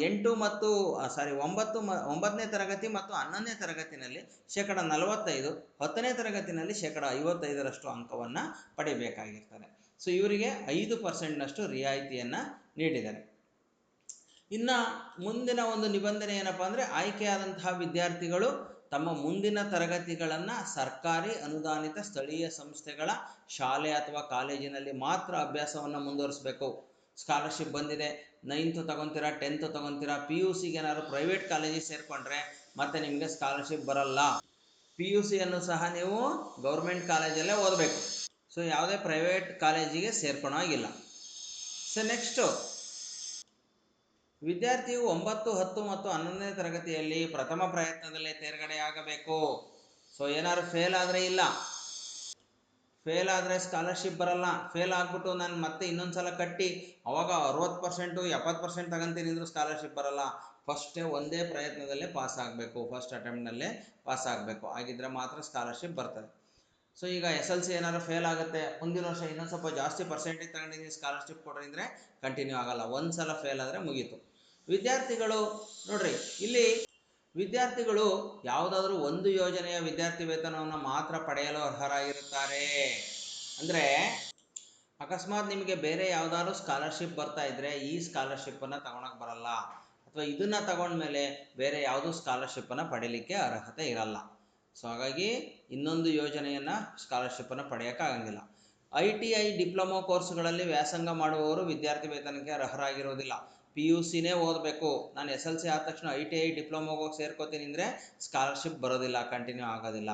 ಎಂಟು ಮತ್ತು ಸಾರಿ ಒಂಬತ್ತು ಮ, ಒಂಬತ್ತನೇ ತರಗತಿ ಮತ್ತು ಹನ್ನೊಂದನೇ ತರಗತಿನಲ್ಲಿ ಶೇಕಡ ನಲವತ್ತೈದು, ಹತ್ತನೇ ತರಗತಿನಲ್ಲಿ ಶೇಕಡ ಐವತ್ತೈದರಷ್ಟು ಅಂಕವನ್ನು ಪಡಿಬೇಕಾಗಿರ್ತದೆ. ಸೊ ಇವರಿಗೆ ಐದು ಪರ್ಸೆಂಟ್ನಷ್ಟು ರಿಯಾಯಿತಿಯನ್ನು ನೀಡಿದ್ದಾರೆ. ಇನ್ನು ಮುಂದಿನ ಒಂದು ನಿಬಂಧನೆ ಏನಪ್ಪ ಅಂದರೆ ಆಯ್ಕೆಯಾದಂತಹ ವಿದ್ಯಾರ್ಥಿಗಳು ತಮ್ಮ ಮುಂದಿನ ತರಗತಿಗಳನ್ನು ಸರ್ಕಾರಿ ಅನುದಾನಿತ ಸ್ಥಳೀಯ ಸಂಸ್ಥೆಗಳ ಶಾಲೆ ಅಥವಾ ಕಾಲೇಜಿನಲ್ಲಿ ಮಾತ್ರ ಅಭ್ಯಾಸವನ್ನು ಮುಂದುವರಿಸಬೇಕು. ಸ್ಕಾಲರ್ಶಿಪ್ ಬಂದಿದೆ ನೈನ್ತ್ ತಗೊತೀರಾ ಟೆಂತ್ ತಗೊತೀರಾ ಪಿ ಯು ಸಿಗೆ ಏನಾದ್ರು ಪ್ರೈವೇಟ್ ಕಾಲೇಜಿಗೆ ಸೇರಿಕೊಂಡ್ರೆ ಮತ್ತೆ ನಿಮಗೆ ಸ್ಕಾಲರ್ಶಿಪ್ ಬರಲ್ಲ. ಪಿ ಯು ಸಿಯನ್ನು ಸಹ ನೀವು ಗೌರ್ಮೆಂಟ್ ಕಾಲೇಜಲ್ಲೇ ಓದಬೇಕು. ಸೊ ಯಾವುದೇ ಪ್ರೈವೇಟ್ ಕಾಲೇಜಿಗೆ ಸೇರ್ಕೊಳೋ ಆಗಿಲ್ಲ ಸೊ ನೆಕ್ಸ್ಟು ವಿದ್ಯಾರ್ಥಿಯು ಒಂಬತ್ತು, ಹತ್ತು ಮತ್ತು ಹನ್ನೊಂದನೇ ತರಗತಿಯಲ್ಲಿ ಪ್ರಥಮ ಪ್ರಯತ್ನದಲ್ಲೇ ತೇರ್ಗಡೆಯಾಗಬೇಕು. ಸೊ ಏನಾದ್ರು ಫೇಲ್ ಆದರೆ ಇಲ್ಲ. ಫೇಲ್ ಆದರೆ ಸ್ಕಾಲರ್ಶಿಪ್ ಬರಲ್ಲ. ಫೇಲ್ ಆಗಿಬಿಟ್ಟು ನಾನು ಮತ್ತೆ ಇನ್ನೊಂದು ಸಲ ಕಟ್ಟಿ, ಅವಾಗ ಅರವತ್ತು ಪರ್ಸೆಂಟು ಎಪ್ಪತ್ತು ಪರ್ಸೆಂಟ್ ತಗೊಂತೀನಿ ಅಂದರೂ ಸ್ಕಾಲರ್ಶಿಪ್ ಬರಲ್ಲ. ಫಸ್ಟೇ ಒಂದೇ ಪ್ರಯತ್ನದಲ್ಲೇ ಪಾಸ್ ಆಗಬೇಕು. ಫಸ್ಟ್ ಅಟೆಂಪ್ಟ್ನಲ್ಲೇ ಪಾಸ್ ಆಗಬೇಕು. ಆಗಿದ್ದರೆ ಮಾತ್ರ ಸ್ಕಾಲರ್ಶಿಪ್ ಬರ್ತದೆ. ಸೊ ಈಗ ಎಸ್ ಎಲ್ ಸಿ ಏನಾದ್ರು ಫೇಲ್ ಆಗುತ್ತೆ, ಮುಂದಿನ ವರ್ಷ ಇನ್ನೊಂದು ಸ್ವಲ್ಪ ಜಾಸ್ತಿ ಪರ್ಸೆಂಟೇಜ್ ತಗೊಂಡಿದ್ದೀನಿ ಸ್ಕಾಲರ್ಶಿಪ್ ಕೊಡ್ರಿ ಅಂದರೆ ಕಂಟಿನ್ಯೂ ಆಗಲ್ಲ. ಒಂದು ಸಲ ಫೇಲ್ ಆದರೆ ಮುಗೀತು. ವಿದ್ಯಾರ್ಥಿಗಳು, ನೋಡ್ರಿ, ಇಲ್ಲಿ ವಿದ್ಯಾರ್ಥಿಗಳು ಯಾವುದಾದ್ರೂ ಒಂದು ಯೋಜನೆಯ ವಿದ್ಯಾರ್ಥಿ ವೇತನವನ್ನು ಮಾತ್ರ ಪಡೆಯಲು ಅರ್ಹರಾಗಿರುತ್ತಾರೆ. ಅಂದ್ರೆ ಅಕಸ್ಮಾತ್ ನಿಮಗೆ ಬೇರೆ ಯಾವ್ದಾದ್ರು ಸ್ಕಾಲರ್ಶಿಪ್ ಬರ್ತಾ ಇದ್ರೆ ಈ ಸ್ಕಾಲರ್ಶಿಪ್ ಅನ್ನ ತಗೊಳಕ್ ಬರಲ್ಲ. ಅಥವಾ ಇದನ್ನು ತಗೊಂಡ್ಮೇಲೆ ಬೇರೆ ಯಾವುದೂ ಸ್ಕಾಲರ್ಶಿಪ್ಪನ್ನು ಪಡೀಲಿಕ್ಕೆ ಅರ್ಹತೆ ಇರಲ್ಲ. ಸೊ ಹಾಗಾಗಿ ಇನ್ನೊಂದು ಯೋಜನೆಯನ್ನು ಸ್ಕಾಲರ್ಶಿಪ್ಪನ್ನು ಪಡೆಯೋಕ್ಕಾಗಂಗಿಲ್ಲ ಐ ಟಿ ಐ ಡಿಪ್ಲೊಮೊ ಕೋರ್ಸ್ಗಳಲ್ಲಿ ವ್ಯಾಸಂಗ ಮಾಡುವವರು ವಿದ್ಯಾರ್ಥಿ ವೇತನಕ್ಕೆ ಅರ್ಹರಾಗಿರೋದಿಲ್ಲ ಪಿ ಯು ಸಿನೇ ಓದಬೇಕು. ನಾನು ಎಸ್ ಎಲ್ ಸಿ ಆದ ತಕ್ಷಣ ಐ ಟಿ ಐ ಡಿಪ್ಲೊಮೊಗೆ ಹೋಗಿ ಸೇರ್ಕೋತೀನಿ ಅಂದರೆ ಸ್ಕಾಲರ್ಶಿಪ್ ಬರೋದಿಲ್ಲ ಕಂಟಿನ್ಯೂ ಆಗೋದಿಲ್ಲ.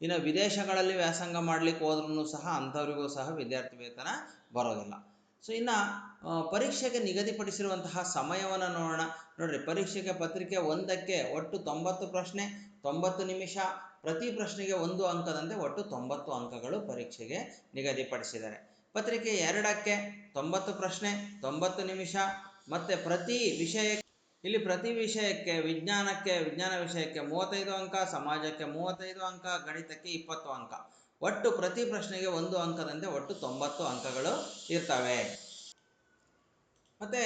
ಇನ್ನು ವಿದೇಶಗಳಲ್ಲಿ ವ್ಯಾಸಂಗ ಮಾಡಲಿಕ್ಕೆ ಹೋದ್ರೂ ಸಹ ಅಂಥವರಿಗೂ ಸಹ ವಿದ್ಯಾರ್ಥಿ ವೇತನ ಬರೋದಿಲ್ಲ. ಸೊ ಇನ್ನು ಪರೀಕ್ಷೆಗೆ ನಿಗದಿಪಡಿಸಿರುವಂತಹ ಸಮಯವನ್ನು ನೋಡೋಣ. ನೋಡಿರಿ, ಪರೀಕ್ಷೆಗೆ ಪತ್ರಿಕೆ ಒಂದಕ್ಕೆ ಒಟ್ಟು ತೊಂಬತ್ತು ಪ್ರಶ್ನೆ, ತೊಂಬತ್ತು ನಿಮಿಷ. ಪ್ರತಿ ಪ್ರಶ್ನೆಗೆ ಒಂದು ಅಂಕದಂತೆ ಒಟ್ಟು ತೊಂಬತ್ತು ಅಂಕಗಳು ಪರೀಕ್ಷೆಗೆ ನಿಗದಿಪಡಿಸಿದ್ದಾರೆ. ಪತ್ರಿಕೆ ಎರಡಕ್ಕೆ ತೊಂಬತ್ತು ಪ್ರಶ್ನೆ, ತೊಂಬತ್ತು ನಿಮಿಷ. ಮತ್ತು ಪ್ರತಿ ವಿಷಯ ಇಲ್ಲಿ ಪ್ರತಿ ವಿಷಯಕ್ಕೆ, ವಿಜ್ಞಾನಕ್ಕೆ, ವಿಜ್ಞಾನ ವಿಷಯಕ್ಕೆ ಮೂವತ್ತೈದು ಅಂಕ, ಸಮಾಜಕ್ಕೆ ಮೂವತ್ತೈದು ಅಂಕ, ಗಣಿತಕ್ಕೆ ಇಪ್ಪತ್ತು ಅಂಕ. ಒಟ್ಟು ಪ್ರತಿ ಪ್ರಶ್ನೆಗೆ ಒಂದು ಅಂಕದಂತೆ ಒಟ್ಟು ತೊಂಬತ್ತು ಅಂಕಗಳು ಇರ್ತವೆ. ಮತ್ತೆ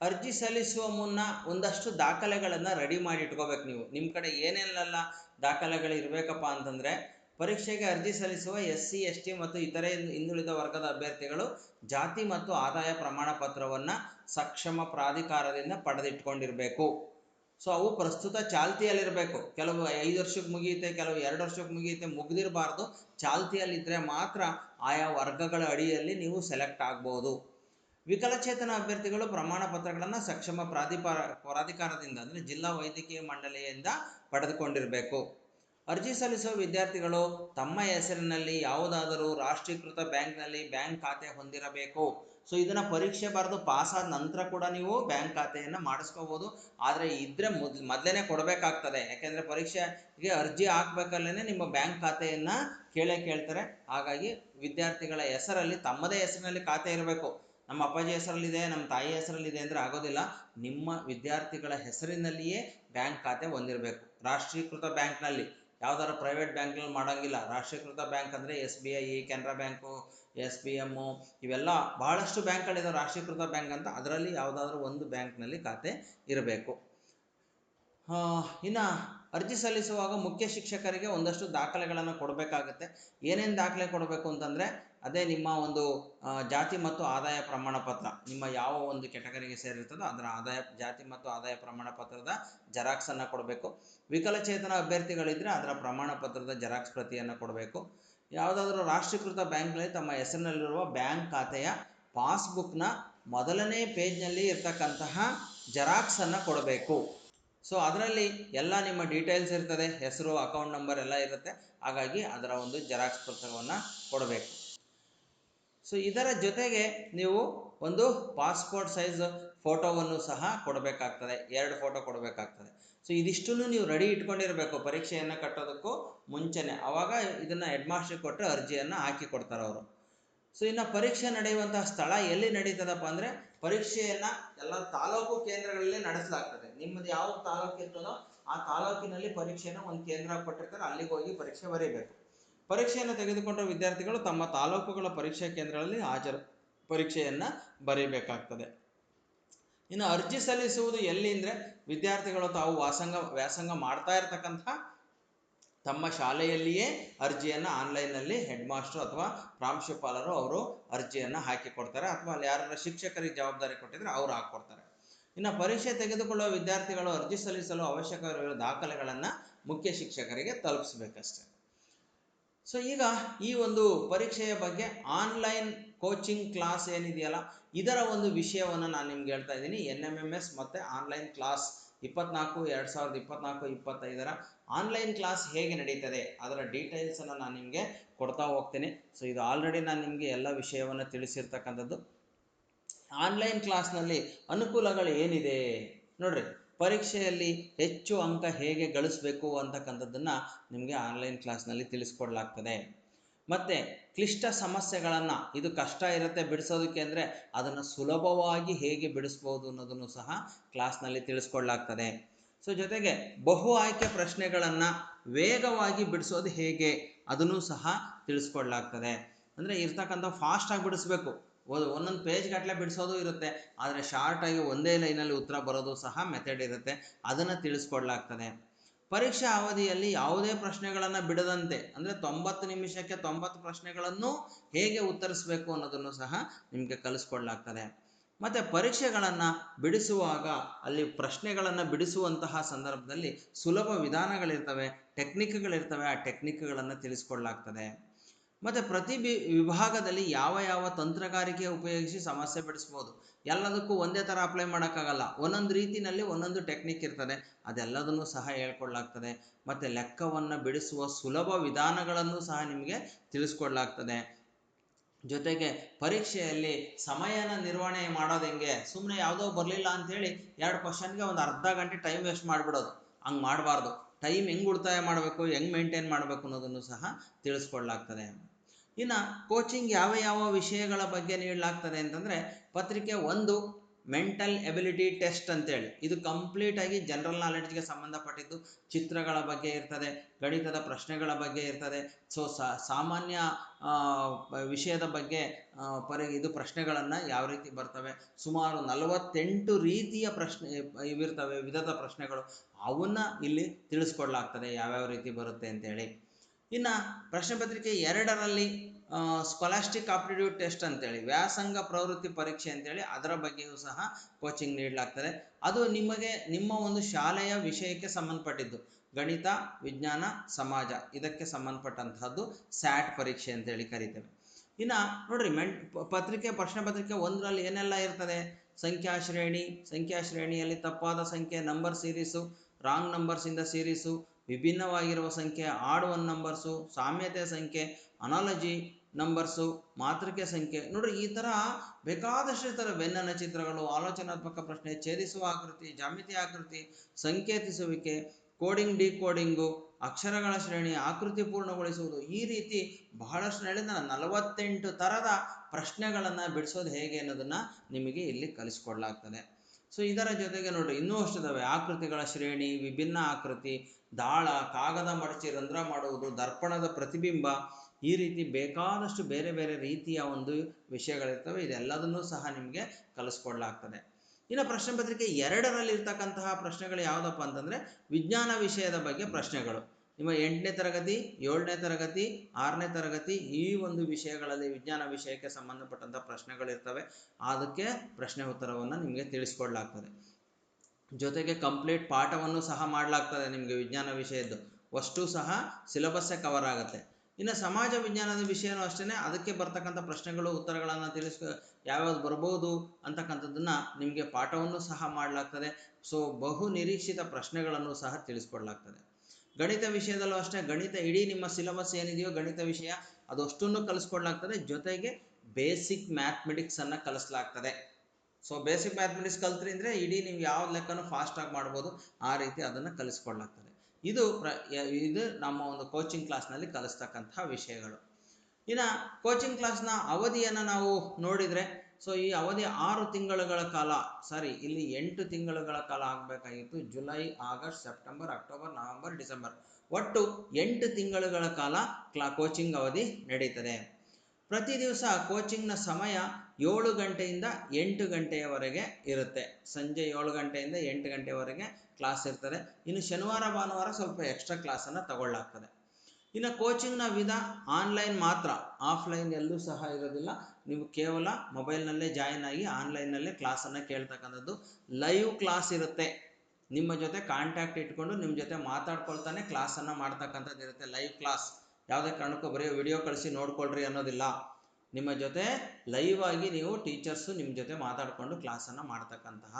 ಅರ್ಜಿ ಸಲ್ಲಿಸುವ ಮುನ್ನ ಒಂದಷ್ಟು ದಾಖಲೆಗಳನ್ನು ರೆಡಿ ಮಾಡಿ ಇಟ್ಕೋಬೇಕು ನೀವು. ನಿಮ್ಮ ಕಡೆ ಏನೇನೆಲ್ಲ ದಾಖಲೆಗಳು ಇರಬೇಕಪ್ಪ ಅಂತಂದರೆ ಪರೀಕ್ಷೆಗೆ ಅರ್ಜಿ ಸಲ್ಲಿಸುವ ಎಸ್ ಸಿ ಎಸ್ ಟಿ ಮತ್ತು ಇತರೆ ಹಿಂದುಳಿದ ವರ್ಗದ ಅಭ್ಯರ್ಥಿಗಳು ಜಾತಿ ಮತ್ತು ಆದಾಯ ಪ್ರಮಾಣ ಪತ್ರವನ್ನು ಸಕ್ಷಮ ಪ್ರಾಧಿಕಾರದಿಂದ ಪಡೆದಿಟ್ಕೊಂಡಿರಬೇಕು. ಸೊ, ಅವು ಪ್ರಸ್ತುತ ಚಾಲ್ತಿಯಲ್ಲಿರಬೇಕು. ಕೆಲವು ಐದು ವರ್ಷಕ್ಕೆ ಮುಗಿಯುತ್ತೆ, ಕೆಲವು ಎರಡು ವರ್ಷಕ್ಕೆ ಮುಗಿಯುತ್ತೆ, ಮುಗ್ದಿರಬಾರ್ದು. ಚಾಲ್ತಿಯಲ್ಲಿದ್ದರೆ ಮಾತ್ರ ಆಯಾ ವರ್ಗಗಳ ಅಡಿಯಲ್ಲಿ ನೀವು ಸೆಲೆಕ್ಟ್ ಆಗ್ಬೋದು. ವಿಕಲಚೇತನ ಅಭ್ಯರ್ಥಿಗಳು ಪ್ರಮಾಣ ಪತ್ರಗಳನ್ನು ಸಕ್ಷಮ ಪ್ರಾಧಿಕಾರ, ಪ್ರಾಧಿಕಾರದಿಂದ, ಅಂದರೆ ಜಿಲ್ಲಾ ವೈದ್ಯಕೀಯ ಮಂಡಳಿಯಿಂದ ಪಡೆದುಕೊಂಡಿರಬೇಕು. ಅರ್ಜಿ ಸಲ್ಲಿಸುವ ವಿದ್ಯಾರ್ಥಿಗಳು ತಮ್ಮ ಹೆಸರಿನಲ್ಲಿ ಯಾವುದಾದರೂ ರಾಷ್ಟ್ರೀಕೃತ ಬ್ಯಾಂಕ್ನಲ್ಲಿ ಬ್ಯಾಂಕ್ ಖಾತೆ ಹೊಂದಿರಬೇಕು. ಸೊ, ಇದನ್ನು ಪರೀಕ್ಷೆ ಬರೆದು ಪಾಸಾದ ನಂತರ ಕೂಡ ನೀವು ಬ್ಯಾಂಕ್ ಖಾತೆಯನ್ನು ಮಾಡಿಸ್ಕೋಬೋದು. ಆದರೆ ಇದ್ರೆ ಮೊದ್ ಮೊದಲೇ ಕೊಡಬೇಕಾಗ್ತದೆ. ಯಾಕೆಂದರೆ ಪರೀಕ್ಷೆಗೆ ಅರ್ಜಿ ಹಾಕ್ಬೇಕಲ್ಲೇ ನಿಮ್ಮ ಬ್ಯಾಂಕ್ ಖಾತೆಯನ್ನು ಕೇಳೇ ಕೇಳ್ತಾರೆ. ಹಾಗಾಗಿ ವಿದ್ಯಾರ್ಥಿಗಳ ಹೆಸರಲ್ಲಿ ತಮ್ಮದೇ ಹೆಸರಿನಲ್ಲಿ ಖಾತೆ ಇರಬೇಕು. ನಮ್ಮ ಅಪ್ಪಾಜಿ ಹೆಸರಲ್ಲಿದೆ, ನಮ್ಮ ತಾಯಿ ಹೆಸರಲ್ಲಿದೆ ಅಂದರೆ ಆಗೋದಿಲ್ಲ. ನಿಮ್ಮ ವಿದ್ಯಾರ್ಥಿಗಳ ಹೆಸರಿನಲ್ಲಿಯೇ ಬ್ಯಾಂಕ್ ಖಾತೆ ಹೊಂದಿರಬೇಕು. ರಾಷ್ಟ್ರೀಕೃತ ಬ್ಯಾಂಕ್ನಲ್ಲಿ. ಯಾವ್ದಾದ್ರು ಪ್ರೈವೇಟ್ ಬ್ಯಾಂಕ್ನಲ್ಲಿ ಮಾಡೋಂಗಿಲ್ಲ. ರಾಷ್ಟ್ರೀಕೃತ ಬ್ಯಾಂಕ್ ಅಂದರೆ S B I Canara bank S B M ಇವೆಲ್ಲ ಭಾಳಷ್ಟು ಬ್ಯಾಂಕ್ಗಳಿದಾವೆ ರಾಷ್ಟ್ರೀಕೃತ ಬ್ಯಾಂಕ್ ಅಂತ ಅದರಲ್ಲಿ ಯಾವುದಾದ್ರೂ ಒಂದು ಬ್ಯಾಂಕ್ನಲ್ಲಿ ಖಾತೆ ಇರಬೇಕು. ಇನ್ನು ಅರ್ಜಿ ಸಲ್ಲಿಸುವಾಗ ಮುಖ್ಯ ಶಿಕ್ಷಕರಿಗೆ ಒಂದಷ್ಟು ದಾಖಲೆಗಳನ್ನು ಕೊಡಬೇಕಾಗುತ್ತೆ. ಏನೇನು ದಾಖಲೆ ಕೊಡಬೇಕು ಅಂತಂದರೆ, ಅದೇ ನಿಮ್ಮ ಒಂದು ಜಾತಿ ಮತ್ತು ಆದಾಯ ಪ್ರಮಾಣ ಪತ್ರ. ನಿಮ್ಮ ಯಾವ ಒಂದು ಕೆಟಗರಿಗೆ ಸೇರಿರ್ತದೋ ಅದರ ಆದಾಯ, ಜಾತಿ ಮತ್ತು ಆದಾಯ ಪ್ರಮಾಣ ಪತ್ರದ ಜೆರಾಕ್ಸನ್ನು ಕೊಡಬೇಕು. ವಿಕಲಚೇತನ ಅಭ್ಯರ್ಥಿಗಳಿದ್ದರೆ ಅದರ ಪ್ರಮಾಣ ಪತ್ರದ ಜೆರಾಕ್ಸ್ ಪ್ರತಿಯನ್ನು ಕೊಡಬೇಕು. ಯಾವುದಾದ್ರೂ ರಾಷ್ಟ್ರೀಕೃತ ಬ್ಯಾಂಕ್ನಲ್ಲಿ ತಮ್ಮ ಹೆಸರಿನಲ್ಲಿರುವ ಬ್ಯಾಂಕ್ ಖಾತೆಯ ಪಾಸ್ಬುಕ್ನ ಮೊದಲನೇ ಪೇಜ್ನಲ್ಲಿ ಇರ್ತಕ್ಕಂತಹ ಜೆರಾಕ್ಸನ್ನು ಕೊಡಬೇಕು. ಸೊ ಅದರಲ್ಲಿ ಎಲ್ಲ ನಿಮ್ಮ ಡೀಟೇಲ್ಸ್ ಇರ್ತದೆ, ಹೆಸರು ಅಕೌಂಟ್ ನಂಬರ್ ಎಲ್ಲ ಇರುತ್ತೆ. ಹಾಗಾಗಿ ಅದರ ಒಂದು ಜೆರಾಕ್ಸ್ ಪುಸ್ತಕವನ್ನು ಕೊಡಬೇಕು. ಸೊ ಇದರ ಜೊತೆಗೆ ನೀವು ಒಂದು ಪಾಸ್ಪೋರ್ಟ್ ಸೈಜ್ ಫೋಟೋವನ್ನು ಸಹ ಕೊಡಬೇಕಾಗ್ತದೆ. ಎರಡು ಫೋಟೋ ಕೊಡಬೇಕಾಗ್ತದೆ. ಸೊ ಇದಿಷ್ಟನ್ನು ನೀವು ರೆಡಿ ಇಟ್ಕೊಂಡಿರಬೇಕು ಪರೀಕ್ಷೆಯನ್ನು ಕಟ್ಟೋದಕ್ಕೂ ಮುಂಚೆನೆ. ಆವಾಗ ಇದನ್ನು ಹೆಡ್ ಮಾಸ್ಟ್ರಿಗೆ ಕೊಟ್ಟರೆ ಅರ್ಜಿಯನ್ನು ಹಾಕಿ ಕೊಡ್ತಾರೆ ಅವರು ಸೊ ಇನ್ನು ಪರೀಕ್ಷೆ ನಡೆಯುವಂತಹ ಸ್ಥಳ ಎಲ್ಲಿ ನಡೀತದಪ್ಪ ಅಂದರೆ ಪರೀಕ್ಷೆಯನ್ನು ಎಲ್ಲ ತಾಲೂಕು ಕೇಂದ್ರಗಳಲ್ಲಿ ನಡೆಸಲಾಗ್ತದೆ. ನಿಮ್ಮದು ಯಾವ ತಾಲೂಕು ಇರ್ತದೋ ಆ ತಾಲೂಕಿನಲ್ಲಿ ಪರೀಕ್ಷೆನ ಒಂದು ಕೇಂದ್ರ ಕೊಟ್ಟಿರ್ತಾರೆ, ಅಲ್ಲಿಗೆ ಹೋಗಿ ಪರೀಕ್ಷೆ ಬರೀಬೇಕು. ಪರೀಕ್ಷೆಯನ್ನು ತೆಗೆದುಕೊಂಡ ವಿದ್ಯಾರ್ಥಿಗಳು ತಮ್ಮ ತಾಲೂಕುಗಳ ಪರೀಕ್ಷಾ ಕೇಂದ್ರಗಳಲ್ಲಿ ಹಾಜರು, ಪರೀಕ್ಷೆಯನ್ನು ಬರೀಬೇಕಾಗ್ತದೆ. ಇನ್ನು ಅರ್ಜಿ ಸಲ್ಲಿಸುವುದು ಎಲ್ಲಿ ಅಂದರೆ ವಿದ್ಯಾರ್ಥಿಗಳು ತಾವು ವಾಸಂಗ ವ್ಯಾಸಂಗ ಮಾಡ್ತಾ ಇರತಕ್ಕಂಥ ತಮ್ಮ ಶಾಲೆಯಲ್ಲಿಯೇ ಅರ್ಜಿಯನ್ನು ಆನ್ಲೈನಲ್ಲಿ ಹೆಡ್ ಮಾಸ್ಟರ್ ಅಥವಾ ಪ್ರಾಂಶುಪಾಲರು ಅವರು ಅರ್ಜಿಯನ್ನು ಹಾಕಿ ಕೊಡ್ತಾರೆ ಅಥವಾ ಅಲ್ಲಿ ಯಾರ ಶಿಕ್ಷಕರಿಗೆ ಜವಾಬ್ದಾರಿ ಕೊಟ್ಟಿದ್ರೆ ಅವ್ರು ಹಾಕ್ಕೊಡ್ತಾರೆ. ಇನ್ನು ಪರೀಕ್ಷೆ ತೆಗೆದುಕೊಳ್ಳುವ ವಿದ್ಯಾರ್ಥಿಗಳು ಅರ್ಜಿ ಸಲ್ಲಿಸಲು ಅವಶ್ಯಕವಿರುವ ದಾಖಲೆಗಳನ್ನು ಮುಖ್ಯ ಶಿಕ್ಷಕರಿಗೆ ತಲುಪಿಸ್ಬೇಕಷ್ಟೆ. ಸೊ ಈಗ ಈ ಒಂದು ಪರೀಕ್ಷೆಯ ಬಗ್ಗೆ ಆನ್ಲೈನ್ ಕೋಚಿಂಗ್ ಕ್ಲಾಸ್ ಏನಿದೆಯಲ್ಲ, ಇದರ ಒಂದು ವಿಷಯವನ್ನು ನಾನು ನಿಮ್ಗೆ ಹೇಳ್ತಾ ಇದ್ದೀನಿ. ಎನ್ ಎಂ ಎಂ ಎಸ್ ಮತ್ತು ಆನ್ಲೈನ್ ಕ್ಲಾಸ್ ಇಪ್ಪತ್ನಾಲ್ಕು, ಎರಡು ಸಾವಿರದ ಇಪ್ಪತ್ನಾಲ್ಕು, ಇಪ್ಪತ್ತೈದರ ಆನ್ಲೈನ್ ಕ್ಲಾಸ್ ಹೇಗೆ ನಡೀತದೆ? ಅದರ ಡೀಟೇಲ್ಸನ್ನು ನಾನು ನಿಮಗೆ ಕೊಡ್ತಾ ಹೋಗ್ತೀನಿ. ಸೊ ಇದು ಆಲ್ರೆಡಿ ನಾನು ನಿಮಗೆ ಎಲ್ಲ ವಿಷಯವನ್ನು ತಿಳಿಸಿರ್ತಕ್ಕಂಥದ್ದು. ಆನ್ಲೈನ್ ಕ್ಲಾಸ್ನಲ್ಲಿ ಅನುಕೂಲಗಳು ಏನಿದೆ? ನೋಡ್ರಿ, ಪರೀಕ್ಷೆಯಲ್ಲಿ ಹೆಚ್ಚು ಅಂಕ ಹೇಗೆ ಗಳಿಸಬೇಕು ಅಂತಕ್ಕಂಥದ್ದನ್ನು ನಿಮಗೆ ಆನ್ಲೈನ್ ಕ್ಲಾಸ್ನಲ್ಲಿ ತಿಳಿಸ್ಕೊಡ್ಲಾಗ್ತದೆ. ಮತ್ತು ಕ್ಲಿಷ್ಟ ಸಮಸ್ಯೆಗಳನ್ನು ಇದು ಕಷ್ಟ ಇರುತ್ತೆ ಬಿಡಿಸೋದಕ್ಕೆ ಅಂದರೆ ಅದನ್ನು ಸುಲಭವಾಗಿ ಹೇಗೆ ಬಿಡಿಸ್ಬೋದು ಅನ್ನೋದನ್ನು ಸಹ ಕ್ಲಾಸ್ನಲ್ಲಿ ತಿಳಿಸ್ಕೊಳ್ಳಾಗ್ತದೆ ಸೊ ಜೊತೆಗೆ ಬಹು ಆಯ್ಕೆ ಪ್ರಶ್ನೆಗಳನ್ನು ವೇಗವಾಗಿ ಬಿಡಿಸೋದು ಹೇಗೆ ಅದನ್ನು ಸಹ ತಿಳಿಸ್ಕೊಳ್ಳಾಗ್ತದೆ ಅಂದರೆ ಇರ್ತಕ್ಕಂಥ ಫಾಸ್ಟಾಗಿ ಬಿಡಿಸ್ಬೇಕು. ಒಂದೊಂದು ಪೇಜ್ ಗಟ್ಟಲೆ ಬಿಡಿಸೋದು ಇರುತ್ತೆ. ಆದರೆ ಶಾರ್ಟಾಗಿ ಒಂದೇ ಲೈನಲ್ಲಿ ಉತ್ತರ ಬರೋದು ಸಹ ಮೆಥಡ್ ಇರುತ್ತೆ. ಅದನ್ನು ತಿಳಿಸ್ಕೊಡ್ಲಾಗ್ತದೆ. ಪರೀಕ್ಷಾ ಅವಧಿಯಲ್ಲಿ ಯಾವುದೇ ಪ್ರಶ್ನೆಗಳನ್ನು ಬಿಡದಂತೆ, ಅಂದರೆ ತೊಂಬತ್ತು ನಿಮಿಷಕ್ಕೆ ತೊಂಬತ್ತು ಪ್ರಶ್ನೆಗಳನ್ನು ಹೇಗೆ ಉತ್ತರಿಸಬೇಕು ಅನ್ನೋದನ್ನು ಸಹ ನಿಮಗೆ ಕಲಿಸ್ಕೊಡ್ಲಾಗ್ತದೆ. ಮತ್ತು ಪರೀಕ್ಷೆಗಳನ್ನು ಬಿಡಿಸುವಾಗ, ಅಲ್ಲಿ ಪ್ರಶ್ನೆಗಳನ್ನು ಬಿಡಿಸುವಂತಹ ಸಂದರ್ಭದಲ್ಲಿ ಸುಲಭ ವಿಧಾನಗಳಿರ್ತವೆ ಟೆಕ್ನಿಕ್ಗಳಿರ್ತವೆ ಆ ಟೆಕ್ನಿಕ್ಗಳನ್ನು ತಿಳಿಸ್ಕೊಡ್ಲಾಗ್ತದೆ. ಮತ್ತು ಪ್ರತಿ ಬಿ ವಿಭಾಗದಲ್ಲಿ ಯಾವ ಯಾವ ತಂತ್ರಗಾರಿಕೆ ಉಪಯೋಗಿಸಿ ಸಮಸ್ಯೆ ಬಿಡಿಸ್ಬೋದು? ಎಲ್ಲದಕ್ಕೂ ಒಂದೇ ಥರ ಅಪ್ಲೈ ಮಾಡೋಕ್ಕಾಗಲ್ಲ. ಒಂದೊಂದು ರೀತಿಯಲ್ಲಿ ಒಂದೊಂದು ಟೆಕ್ನಿಕ್ ಇರ್ತದೆ. ಅದೆಲ್ಲದನ್ನು ಸಹ ಹೇಳ್ಕೊಡ್ಲಾಗ್ತದೆ ಮತ್ತು ಲೆಕ್ಕವನ್ನು ಬಿಡಿಸುವ ಸುಲಭ ವಿಧಾನಗಳನ್ನು ಸಹ ನಿಮಗೆ ತಿಳಿಸ್ಕೊಡ್ಲಾಗ್ತದೆ. ಜೊತೆಗೆ ಪರೀಕ್ಷೆಯಲ್ಲಿ ಸಮಯನ ನಿರ್ವಹಣೆ ಮಾಡೋದು ಹೆಂಗೆ? ಸುಮ್ಮನೆ ಯಾವುದೋ ಬರಲಿಲ್ಲ ಅಂಥೇಳಿ ಎರಡು ಕ್ವಶನ್ಗೆ ಒಂದು ಅರ್ಧ ಗಂಟೆ ಟೈಮ್ ವೇಸ್ಟ್ ಮಾಡಿಬಿಡೋದು. ಹಂಗೆ ಮಾಡಬಾರ್ದು. ಟೈಮ್ ಹೆಂಗೆ ಉಳಿತಾಯ ಮಾಡಬೇಕು? ಹೆಂಗೆ ಮೇಂಟೈನ್ ಮಾಡಬೇಕು ಅನ್ನೋದನ್ನು ಸಹ ತಿಳಿಸ್ಕೊಡ್ಲಾಗ್ತದೆ. ಇನ್ನು ಕೋಚಿಂಗ್ ಯಾವ ಯಾವ ವಿಷಯಗಳ ಬಗ್ಗೆ ನೀಡಲಾಗ್ತದೆ ಅಂತಂದರೆ ಪತ್ರಿಕೆ ಒಂದು ಮೆಂಟಲ್ ಎಬಿಲಿಟಿ ಟೆಸ್ಟ್ ಅಂತೇಳಿ. ಇದು ಕಂಪ್ಲೀಟಾಗಿ ಜನರಲ್ ನಾಲೆಡ್ಜ್ಗೆ ಸಂಬಂಧಪಟ್ಟಿದ್ದು ಚಿತ್ರಗಳ ಬಗ್ಗೆ ಇರ್ತದೆ, ಗಣಿತದ ಪ್ರಶ್ನೆಗಳ ಬಗ್ಗೆ ಇರ್ತದೆ. ಸೊ, ಸಾಮಾನ್ಯ ವಿಷಯದ ಬಗ್ಗೆ ಪರಿ, ಇದು ಪ್ರಶ್ನೆಗಳನ್ನು ಯಾವ ರೀತಿ ಬರ್ತವೆ? ಸುಮಾರು ನಲವತ್ತೆಂಟು ರೀತಿಯ ಪ್ರಶ್ನೆ, ಇವಿರ್ತವೆ, ವಿಧದ ಪ್ರಶ್ನೆಗಳು. ಅವನ್ನ ಇಲ್ಲಿ ತಿಳಿಸ್ಕೊಡ್ಲಾಗ್ತದೆ ಯಾವ್ಯಾವ ರೀತಿ ಬರುತ್ತೆ ಅಂತೇಳಿ. ಇನ್ನು ಪ್ರಶ್ನೆ ಪತ್ರಿಕೆ ಎರಡರಲ್ಲಿ ಸ್ಕಾಲಾಸ್ಟಿಕ್ ಆಪ್ಟಿಟ್ಯೂಡ್ ಟೆಸ್ಟ್ ಅಂತೇಳಿ, ವ್ಯಾಸಂಗ ಪ್ರವೃತ್ತಿ ಪರೀಕ್ಷೆ ಅಂತೇಳಿ ಅದರ ಬಗ್ಗೆಯೂ ಸಹ ಕೋಚಿಂಗ್ ನೀಡಲಾಗ್ತದೆ. ಅದು ನಿಮಗೆ ನಿಮ್ಮ ಒಂದು ಶಾಲೆಯ ವಿಷಯಕ್ಕೆ ಸಂಬಂಧಪಟ್ಟಿದ್ದು. ಗಣಿತ, ವಿಜ್ಞಾನ, ಸಮಾಜ, ಇದಕ್ಕೆ ಸಂಬಂಧಪಟ್ಟಂತಹದ್ದು ಸ್ಯಾಟ್ ಪರೀಕ್ಷೆ ಅಂತೇಳಿ ಕರಿತೇವೆ. ಇನ್ನು ನೋಡ್ರಿ, ಮೆಂಟ್ ಪತ್ರಿಕೆ, ಪ್ರಶ್ನೆ ಪತ್ರಿಕೆ ಒಂದರಲ್ಲಿ ಏನೆಲ್ಲ ಇರ್ತದೆ? ಸಂಖ್ಯಾ ಶ್ರೇಣಿ, ಸಂಖ್ಯಾ ಶ್ರೇಣಿಯಲ್ಲಿ ತಪ್ಪಾದ ಸಂಖ್ಯೆ ನಂಬರ್ ಸೀರೀಸು ರಾಂಗ್ ನಂಬರ್ಸಿಂದ ಸೀರೀಸು ವಿಭಿನ್ನವಾಗಿರುವ ಸಂಖ್ಯೆ ಆಡ್ ಒನ್ ನಂಬರ್ಸು ಸಾಮ್ಯತೆ ಸಂಖ್ಯೆ ಅನಾಲಜಿ ನಂಬರ್ಸು ಮಾತೃಕೆ ಸಂಖ್ಯೆ. ನೋಡ್ರಿ, ಈ ಥರ ಬೇಕಾದಷ್ಟು ಥರ ಬೆನ್ನನ ಚಿತ್ರಗಳು, ಆಲೋಚನಾತ್ಮಕ ಪ್ರಶ್ನೆ, ಛೇದಿಸುವ ಆಕೃತಿ ಜಾಮಿತಿ ಆಕೃತಿ, ಸಂಕೇತಿಸುವಿಕೆ ಕೋಡಿಂಗ್ ಡಿಕೋಡಿಂಗು ಅಕ್ಷರಗಳ ಶ್ರೇಣಿ, ಆಕೃತಿ ಪೂರ್ಣಗೊಳಿಸುವುದು, ಈ ರೀತಿ ಬಹಳಷ್ಟು ಹೇಳಿದ ನಲವತ್ತೆಂಟು ಥರದ ಪ್ರಶ್ನೆಗಳನ್ನು ಬಿಡಿಸೋದು ಹೇಗೆ ಅನ್ನೋದನ್ನು ನಿಮಗೆ ಇಲ್ಲಿ ಕಲಿಸ್ಕೊಡ್ಲಾಗ್ತದೆ. ಸೊ ಇದರ ಜೊತೆಗೆ ನೋಡ್ರಿ, ಇನ್ನೂ ಅಷ್ಟಿದಾವೆ. ಆಕೃತಿಗಳ ಶ್ರೇಣಿ, ವಿಭಿನ್ನ ಆಕೃತಿ ದಾಳ, ಕಾಗದ ಮಡಚಿ, ರಂಧ್ರ ಮಾಡುವುದು, ದರ್ಪಣದ ಪ್ರತಿಬಿಂಬ ಈ ರೀತಿ ಬೇಕಾದಷ್ಟು ಬೇರೆ ಬೇರೆ ರೀತಿಯ ಒಂದು ವಿಷಯಗಳಿರ್ತವೆ. ಇದೆಲ್ಲದನ್ನೂ ಸಹ ನಿಮಗೆ ಕಲಿಸ್ಕೊಡ್ಲಾಗ್ತದೆ. ಇನ್ನು ಪ್ರಶ್ನೆ ಪತ್ರಿಕೆ ಎರಡರಲ್ಲಿ ಇರ್ತಕ್ಕಂತಹ ಪ್ರಶ್ನೆಗಳು ಯಾವುದಪ್ಪ ಅಂತಂದರೆ ವಿಜ್ಞಾನ ವಿಷಯದ ಬಗ್ಗೆ ಪ್ರಶ್ನೆಗಳು. ನಿಮ್ಮ ಎಂಟನೇ ತರಗತಿ, ಏಳನೇ ತರಗತಿ, ಆರನೇ ತರಗತಿ ಈ ಒಂದು ವಿಷಯಗಳಲ್ಲಿ ವಿಜ್ಞಾನ ವಿಷಯಕ್ಕೆ ಸಂಬಂಧಪಟ್ಟಂಥ ಪ್ರಶ್ನೆಗಳಿರ್ತವೆ. ಅದಕ್ಕೆ ಪ್ರಶ್ನೆ ಉತ್ತರವನ್ನು ನಿಮಗೆ ತಿಳಿಸ್ಕೊಡ್ಲಾಗ್ತದೆ. ಜೊತೆಗೆ ಕಂಪ್ಲೀಟ್ ಪಾಠವನ್ನು ಸಹ ಮಾಡಲಾಗ್ತದೆ ನಿಮಗೆ ವಿಜ್ಞಾನ ವಿಷಯದ್ದು. ಅಷ್ಟು ಸಹ ಸಿಲೆಬಸ್ಸೇ ಕವರ್ ಆಗುತ್ತೆ. ಇನ್ನು ಸಮಾಜ ವಿಜ್ಞಾನದ ವಿಷಯನೂ ಅಷ್ಟೇ ಅದಕ್ಕೆ ಬರ್ತಕ್ಕಂಥ ಪ್ರಶ್ನೆಗಳು, ಉತ್ತರಗಳನ್ನು ತಿಳಿಸ್ ಯಾವ್ಯಾವ್ದು ಬರ್ಬೋದು ಅಂತಕ್ಕಂಥದ್ದನ್ನು ನಿಮಗೆ ಪಾಠವನ್ನು ಸಹ ಮಾಡಲಾಗ್ತದೆ. ಸೊ ಬಹು ನಿರೀಕ್ಷಿತ ಪ್ರಶ್ನೆಗಳನ್ನು ಸಹ ತಿಳಿಸ್ಕೊಡ್ಲಾಗ್ತದೆ. ಗಣಿತ ವಿಷಯದಲ್ಲೂ ಅಷ್ಟೇ, ಗಣಿತ ಇಡೀ ನಿಮ್ಮ ಸಿಲೆಬಸ್ ಏನಿದೆಯೋ ಗಣಿತ ವಿಷಯ, ಅದಷ್ಟನ್ನು ಕಲಿಸ್ಕೊಡ್ಲಾಗ್ತದೆ. ಜೊತೆಗೆ ಬೇಸಿಕ್ ಮ್ಯಾಥಮೆಟಿಕ್ಸನ್ನು ಕಲಿಸ್ಲಾಗ್ತದೆ. ಸೊ ಬೇಸಿಕ್ ಮ್ಯಾಥಮೆಟಿಕ್ಸ್ ಕಲ್ತ್ರಿ ಅಂದರೆ ಇಡೀ ನೀವು ಯಾವ ಲೆಕ್ಕನೂ ಫಾಸ್ಟಾಗಿ ಮಾಡ್ಬೋದು. ಆ ರೀತಿ ಅದನ್ನು ಕಲಿಸ್ಕೊಡ್ಲಾಗ್ತದೆ. ಇದು ಇದು ನಮ್ಮ ಒಂದು ಕೋಚಿಂಗ್ ಕ್ಲಾಸ್ನಲ್ಲಿ ಕಲಿಸ್ತಕ್ಕಂತಹ ವಿಷಯಗಳು. ಇನ್ನು ಕೋಚಿಂಗ್ ಕ್ಲಾಸ್ನ ಅವಧಿಯನ್ನು ನಾವು ನೋಡಿದರೆ ಸೊ ಈ ಅವಧಿ ಆರು ತಿಂಗಳುಗಳ ಕಾಲ ಸಾರಿ ಇಲ್ಲಿ ಎಂಟು ತಿಂಗಳುಗಳ ಕಾಲ ಆಗಬೇಕಾಗಿತ್ತು. July, August, September, October, November, December. ಒಟ್ಟು ಎಂಟು ತಿಂಗಳುಗಳ ಕಾಲ ಕ್ಲಾ ಕೋಚಿಂಗ್ ಅವಧಿ ನಡೀತದೆ. ಪ್ರತಿ ದಿವಸ ಕೋಚಿಂಗ್ನ ಸಮಯ ಏಳು ಗಂಟೆಯಿಂದ ಎಂಟು ಗಂಟೆಯವರೆಗೆ ಇರುತ್ತೆ. ಸಂಜೆ ಏಳು ಗಂಟೆಯಿಂದ ಎಂಟು ಗಂಟೆವರೆಗೆ ಕ್ಲಾಸ್ ಇರ್ತದೆ. ಇನ್ನು ಶನಿವಾರ, ಭಾನುವಾರ ಸ್ವಲ್ಪ ಎಕ್ಸ್ಟ್ರಾ ಕ್ಲಾಸನ್ನು ತಗೊಳ್ಳಾಗ್ತದೆ. ಇನ್ನು ಕೋಚಿಂಗ್ನ ವಿಧ ಆನ್ಲೈನ್ ಮಾತ್ರ. ಆಫ್ಲೈನ್ ಎಲ್ಲೂ ಸಹ ಇರೋದಿಲ್ಲ. ನೀವು ಕೇವಲ ಮೊಬೈಲ್ನಲ್ಲೇ ಜಾಯಿನ್ ಆಗಿ ಆನ್ಲೈನ್ನಲ್ಲೇ ಕ್ಲಾಸನ್ನು ಕೇಳ್ತಕ್ಕಂಥದ್ದು. ಲೈವ್ ಕ್ಲಾಸ್ ಇರುತ್ತೆ. ನಿಮ್ಮ ಜೊತೆ ಕಾಂಟ್ಯಾಕ್ಟ್ ಇಟ್ಕೊಂಡು ನಿಮ್ಮ ಜೊತೆ ಮಾತಾಡ್ಕೊಳ್ತಾನೆ ಕ್ಲಾಸನ್ನು ಮಾಡ್ತಕ್ಕಂಥದ್ದು ಇರುತ್ತೆ ಲೈವ್ ಕ್ಲಾಸ್. ಯಾವುದೇ ಕಾರಣಕ್ಕೂ ಬರೀ ವಿಡಿಯೋ ಕಳಿಸಿ ನೋಡ್ಕೊಳ್ರಿ ಅನ್ನೋದಿಲ್ಲ. ನಿಮ್ಮ ಜೊತೆ ಲೈವ್ ಆಗಿ ನೀವು ಟೀಚರ್ಸು ನಿಮ್ಮ ಜೊತೆ ಮಾತಾಡಿಕೊಂಡು ಕ್ಲಾಸನ್ನು ಮಾಡ್ತಕ್ಕಂತಹ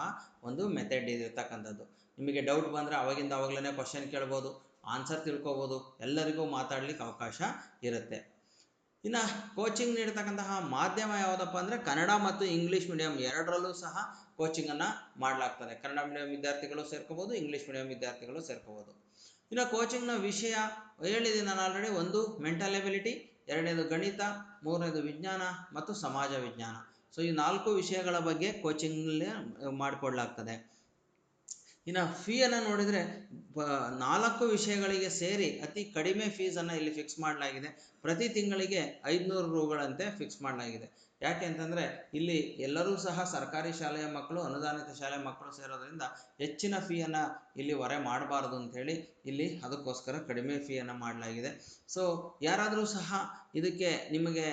ಒಂದು ಮೆಥಡ್ ಇರತಕ್ಕಂಥದ್ದು ನಿಮಗೆ ಡೌಟ್ ಬಂದರೆ ಅವಾಗಿಂದ ಅವಾಗಲೇ ಕ್ವಶನ್ ಕೇಳ್ಬೋದು ಆನ್ಸರ್ ತಿಳ್ಕೊಬೋದು, ಎಲ್ಲರಿಗೂ ಮಾತಾಡ್ಲಿಕ್ಕೆ ಅವಕಾಶ ಇರುತ್ತೆ. ಇನ್ನು ಕೋಚಿಂಗ್ ನೀಡ್ತಕ್ಕಂತಹ ಮಾಧ್ಯಮ ಯಾವುದಪ್ಪ ಅಂದರೆ ಕನ್ನಡ ಮತ್ತು ಇಂಗ್ಲೀಷ್ ಮೀಡಿಯಂ ಎರಡರಲ್ಲೂ ಸಹ ಕೋಚಿಂಗನ್ನು ಮಾಡಲಾಗ್ತದೆ. ಕನ್ನಡ ಮೀಡಿಯಂ ವಿದ್ಯಾರ್ಥಿಗಳು ಸೇರ್ಕೋಬೋದು ಇಂಗ್ಲೀಷ್ ಮೀಡಿಯಂ ವಿದ್ಯಾರ್ಥಿಗಳು ಸೇರ್ಕೋಬೋದು. ಇನ್ನು ಕೋಚಿಂಗ್ನ ವಿಷಯ ಹೇಳಿದ್ದೀನಿ ನಾನು ಆಲ್ರೆಡಿ ಒಂದು ಮೆಂಟಲ್ ಎಬಿಲಿಟಿ ಎರಡನೇದು ಗಣಿತ, ಮೂರನೇದು ವಿಜ್ಞಾನ ಮತ್ತು ಸಮಾಜ ವಿಜ್ಞಾನ. ಸೊ ಈ ನಾಲ್ಕು ವಿಷಯಗಳ ಬಗ್ಗೆ ಕೋಚಿಂಗ್ನಲ್ಲಿ ಮಾಡಿಕೊಡ್ಲಾಗ್ತದೆ. ಇನ್ನು ಫೀಯನ್ನು ನೋಡಿದರೆ ನಾಲ್ಕು ವಿಷಯಗಳಿಗೆ ಸೇರಿ ಅತಿ ಕಡಿಮೆ ಫೀಸನ್ನು ಇಲ್ಲಿ ಫಿಕ್ಸ್ ಮಾಡಲಾಗಿದೆ. ಪ್ರತಿ ತಿಂಗಳಿಗೆ ಐದುನೂರು ರೂಗಳಂತೆ ಫಿಕ್ಸ್ ಮಾಡಲಾಗಿದೆ. ಯಾಕೆ ಅಂತಂದರೆ ಇಲ್ಲಿ ಎಲ್ಲರೂ ಸಹ ಸರ್ಕಾರಿ ಶಾಲೆಯ ಮಕ್ಕಳು, ಅನುದಾನಿತ ಶಾಲೆಯ ಮಕ್ಕಳು ಸೇರೋದ್ರಿಂದ ಹೆಚ್ಚಿನ ಫೀಯನ್ನು ಇಲ್ಲಿ ಹೊರೆ ಮಾಡಬಾರ್ದು ಅಂಥೇಳಿ ಇಲ್ಲಿ ಅದಕ್ಕೋಸ್ಕರ ಕಡಿಮೆ ಫೀಯನ್ನು ಮಾಡಲಾಗಿದೆ. ಸೊ ಯಾರಾದರೂ ಸಹ ಇದಕ್ಕೆ ನಿಮಗೆ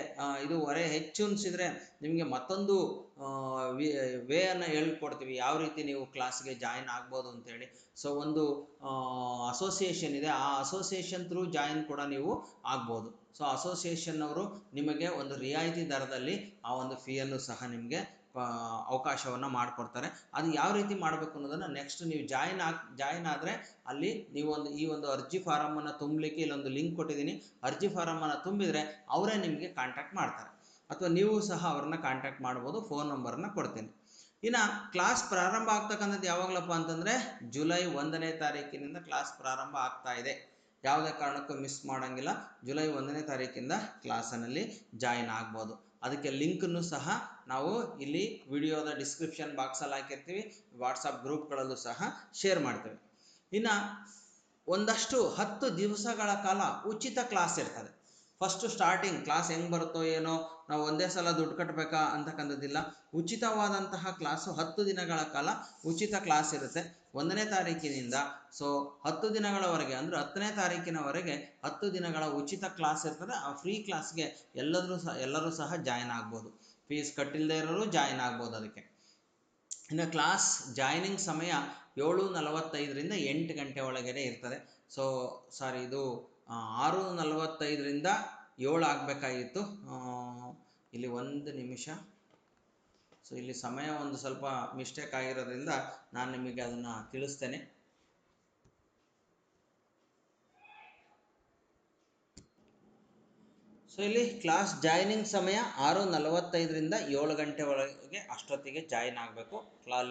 ಇದು ಹೊರೆ ಹೆಚ್ಚು ಅನಿಸಿದರೆ ನಿಮಗೆ ಮತ್ತೊಂದು ವೇಯನ್ನು ಹೇಳ್ಕೊಡ್ತೀವಿ. ಯಾವ ರೀತಿ ನೀವು ಕ್ಲಾಸ್ಗೆ ಜಾಯಿನ್ ಆಗ್ಬೋದು ಅಂತೇಳಿ. ಸೊ ಒಂದು ಅಸೋಸಿಯೇಷನ್ ಇದೆ. ಆ ಅಸೋಸಿಯೇಷನ್ ಥ್ರೂ ಜಾಯಿನ್ ಕೂಡ ನೀವು ಆಗ್ಬೋದು. ಸೊ ಅಸೋಸಿಯೇಷನ್ ಅವರು ನಿಮಗೆ ಒಂದು ರಿಯಾಯಿತಿ ದರದಲ್ಲಿ ಆ ಒಂದು ಫೀಯನ್ನು ಸಹ ನಿಮಗೆ ಅವಕಾಶವನ್ನು ಮಾಡಿಕೊಡ್ತಾರೆ. ಅದು ಯಾವ ರೀತಿ ಮಾಡಬೇಕು ಅನ್ನೋದನ್ನು ನೆಕ್ಸ್ಟ್ ನೀವು ಜಾಯಿನ್ ಆಗಿ ಜಾಯಿನ್ ಆದರೆ ಅಲ್ಲಿ ನೀವು ಒಂದು, ಈ ಒಂದು ಅರ್ಜಿ ಫಾರಮನ್ನು ತುಂಬಲಿಕ್ಕೆ ಇಲ್ಲೊಂದು ಲಿಂಕ್ ಕೊಟ್ಟಿದ್ದೀನಿ. ಅರ್ಜಿ ಫಾರಮನ್ನು ತುಂಬಿದರೆ ಅವರೇ ನಿಮಗೆ ಕಾಂಟ್ಯಾಕ್ಟ್ ಮಾಡ್ತಾರೆ. ಅಥವಾ ನೀವು ಸಹ ಅವ್ರನ್ನ ಕಾಂಟ್ಯಾಕ್ಟ್ ಮಾಡ್ಬೋದು ಫೋನ್ ನಂಬರನ್ನು ಕೊಡ್ತೀನಿ. ಇನ್ನು ಕ್ಲಾಸ್ ಪ್ರಾರಂಭ ಆಗ್ತಕ್ಕಂಥದ್ದು ಯಾವಾಗಲಪ್ಪ ಅಂತಂದರೆ ಜುಲೈ ಒಂದನೇ ತಾರೀಕಿನಿಂದ ಕ್ಲಾಸ್ ಪ್ರಾರಂಭ ಆಗ್ತಾ ಇದೆ. ಯಾವುದೇ ಕಾರಣಕ್ಕೂ ಮಿಸ್ ಮಾಡೋಂಗಿಲ್ಲ. ಜುಲೈ ಒಂದನೇ ತಾರೀಕಿಂದ ಕ್ಲಾಸನಲ್ಲಿ ಜಾಯಿನ್ ಆಗ್ಬೋದು. ಅದಕ್ಕೆ ಲಿಂಕನ್ನು ಸಹ ನಾವು ಇಲ್ಲಿ ವಿಡಿಯೋದ ಡಿಸ್ಕ್ರಿಪ್ಷನ್ ಬಾಕ್ಸಲ್ಲಿ ಹಾಕಿರ್ತೀವಿ. ವಾಟ್ಸಪ್ ಗ್ರೂಪ್ಗಳಲ್ಲೂ ಸಹ ಶೇರ್ ಮಾಡ್ತೇವೆ. ಇನ್ನು ಒಂದಷ್ಟು ಹತ್ತು ದಿವಸಗಳ ಕಾಲ ಉಚಿತ ಕ್ಲಾಸ್ ಇರ್ತದೆ. ಫಸ್ಟು ಸ್ಟಾರ್ಟಿಂಗ್ ಕ್ಲಾಸ್ ಹೆಂಗೆ ಬರುತ್ತೋ ಏನೋ, ನಾವು ಒಂದೇ ಸಲ ದುಡ್ಡು ಕಟ್ಟಬೇಕಾ ಅಂತಕ್ಕಂಥದ್ದಿಲ್ಲ ಉಚಿತವಾದಂತಹ ಕ್ಲಾಸು ಹತ್ತು ದಿನಗಳ ಕಾಲ ಉಚಿತ ಕ್ಲಾಸ್ ಇರುತ್ತೆ. ಒಂದನೇ ತಾರೀಕಿನಿಂದ ಸೊ ಹತ್ತು ದಿನಗಳವರೆಗೆ ಅಂದರೆ ಹತ್ತನೇ ತಾರೀಕಿನವರೆಗೆ ಹತ್ತು ದಿನಗಳ ಉಚಿತ ಕ್ಲಾಸ್ ಇರ್ತದೆ. ಆ ಫ್ರೀ ಕ್ಲಾಸ್ಗೆ ಎಲ್ಲರೂ ಸಹ ಎಲ್ಲರೂ ಸಹ ಜಾಯಿನ್ ಆಗ್ಬೋದು. ಫೀಸ್ ಕಟ್ಟಿಲ್ಲದೆ ಇರೋರು ಜಾಯಿನ್ ಆಗ್ಬೋದು ಅದಕ್ಕೆ. ಇನ್ನು ಕ್ಲಾಸ್ ಜಾಯ್ನಿಂಗ್ ಸಮಯ ಏಳು ನಲವತ್ತೈದರಿಂದ ಎಂಟು ಗಂಟೆ ಒಳಗಡೆ ಇರ್ತದೆ. ಸೊ ಸಾರಿ ಇದು ಆರು ನಲವತ್ತೈದರಿಂದ ಏಳು ಆಗಬೇಕಾಗಿತ್ತು. ಇಲ್ಲಿ ಒಂದು ನಿಮಿಷ. ಸೊ ಇಲ್ಲಿ ಸಮಯ ಒಂದು ಸ್ವಲ್ಪ ಮಿಸ್ಟೇಕ್ ಆಗಿರೋದ್ರಿಂದ ನಾನು ನಿಮಗೆ ಅದನ್ನು ತಿಳಿಸ್ತೇನೆ. ಸೊ ಇಲ್ಲಿ ಕ್ಲಾಸ್ ಜಾಯ್ನಿಂಗ್ ಸಮಯ ಆರು ನಲವತ್ತೈದರಿಂದ ಏಳು ಗಂಟೆ ಒಳಗೆ ಅಷ್ಟೊತ್ತಿಗೆ ಜಾಯಿನ್ ಆಗಬೇಕು.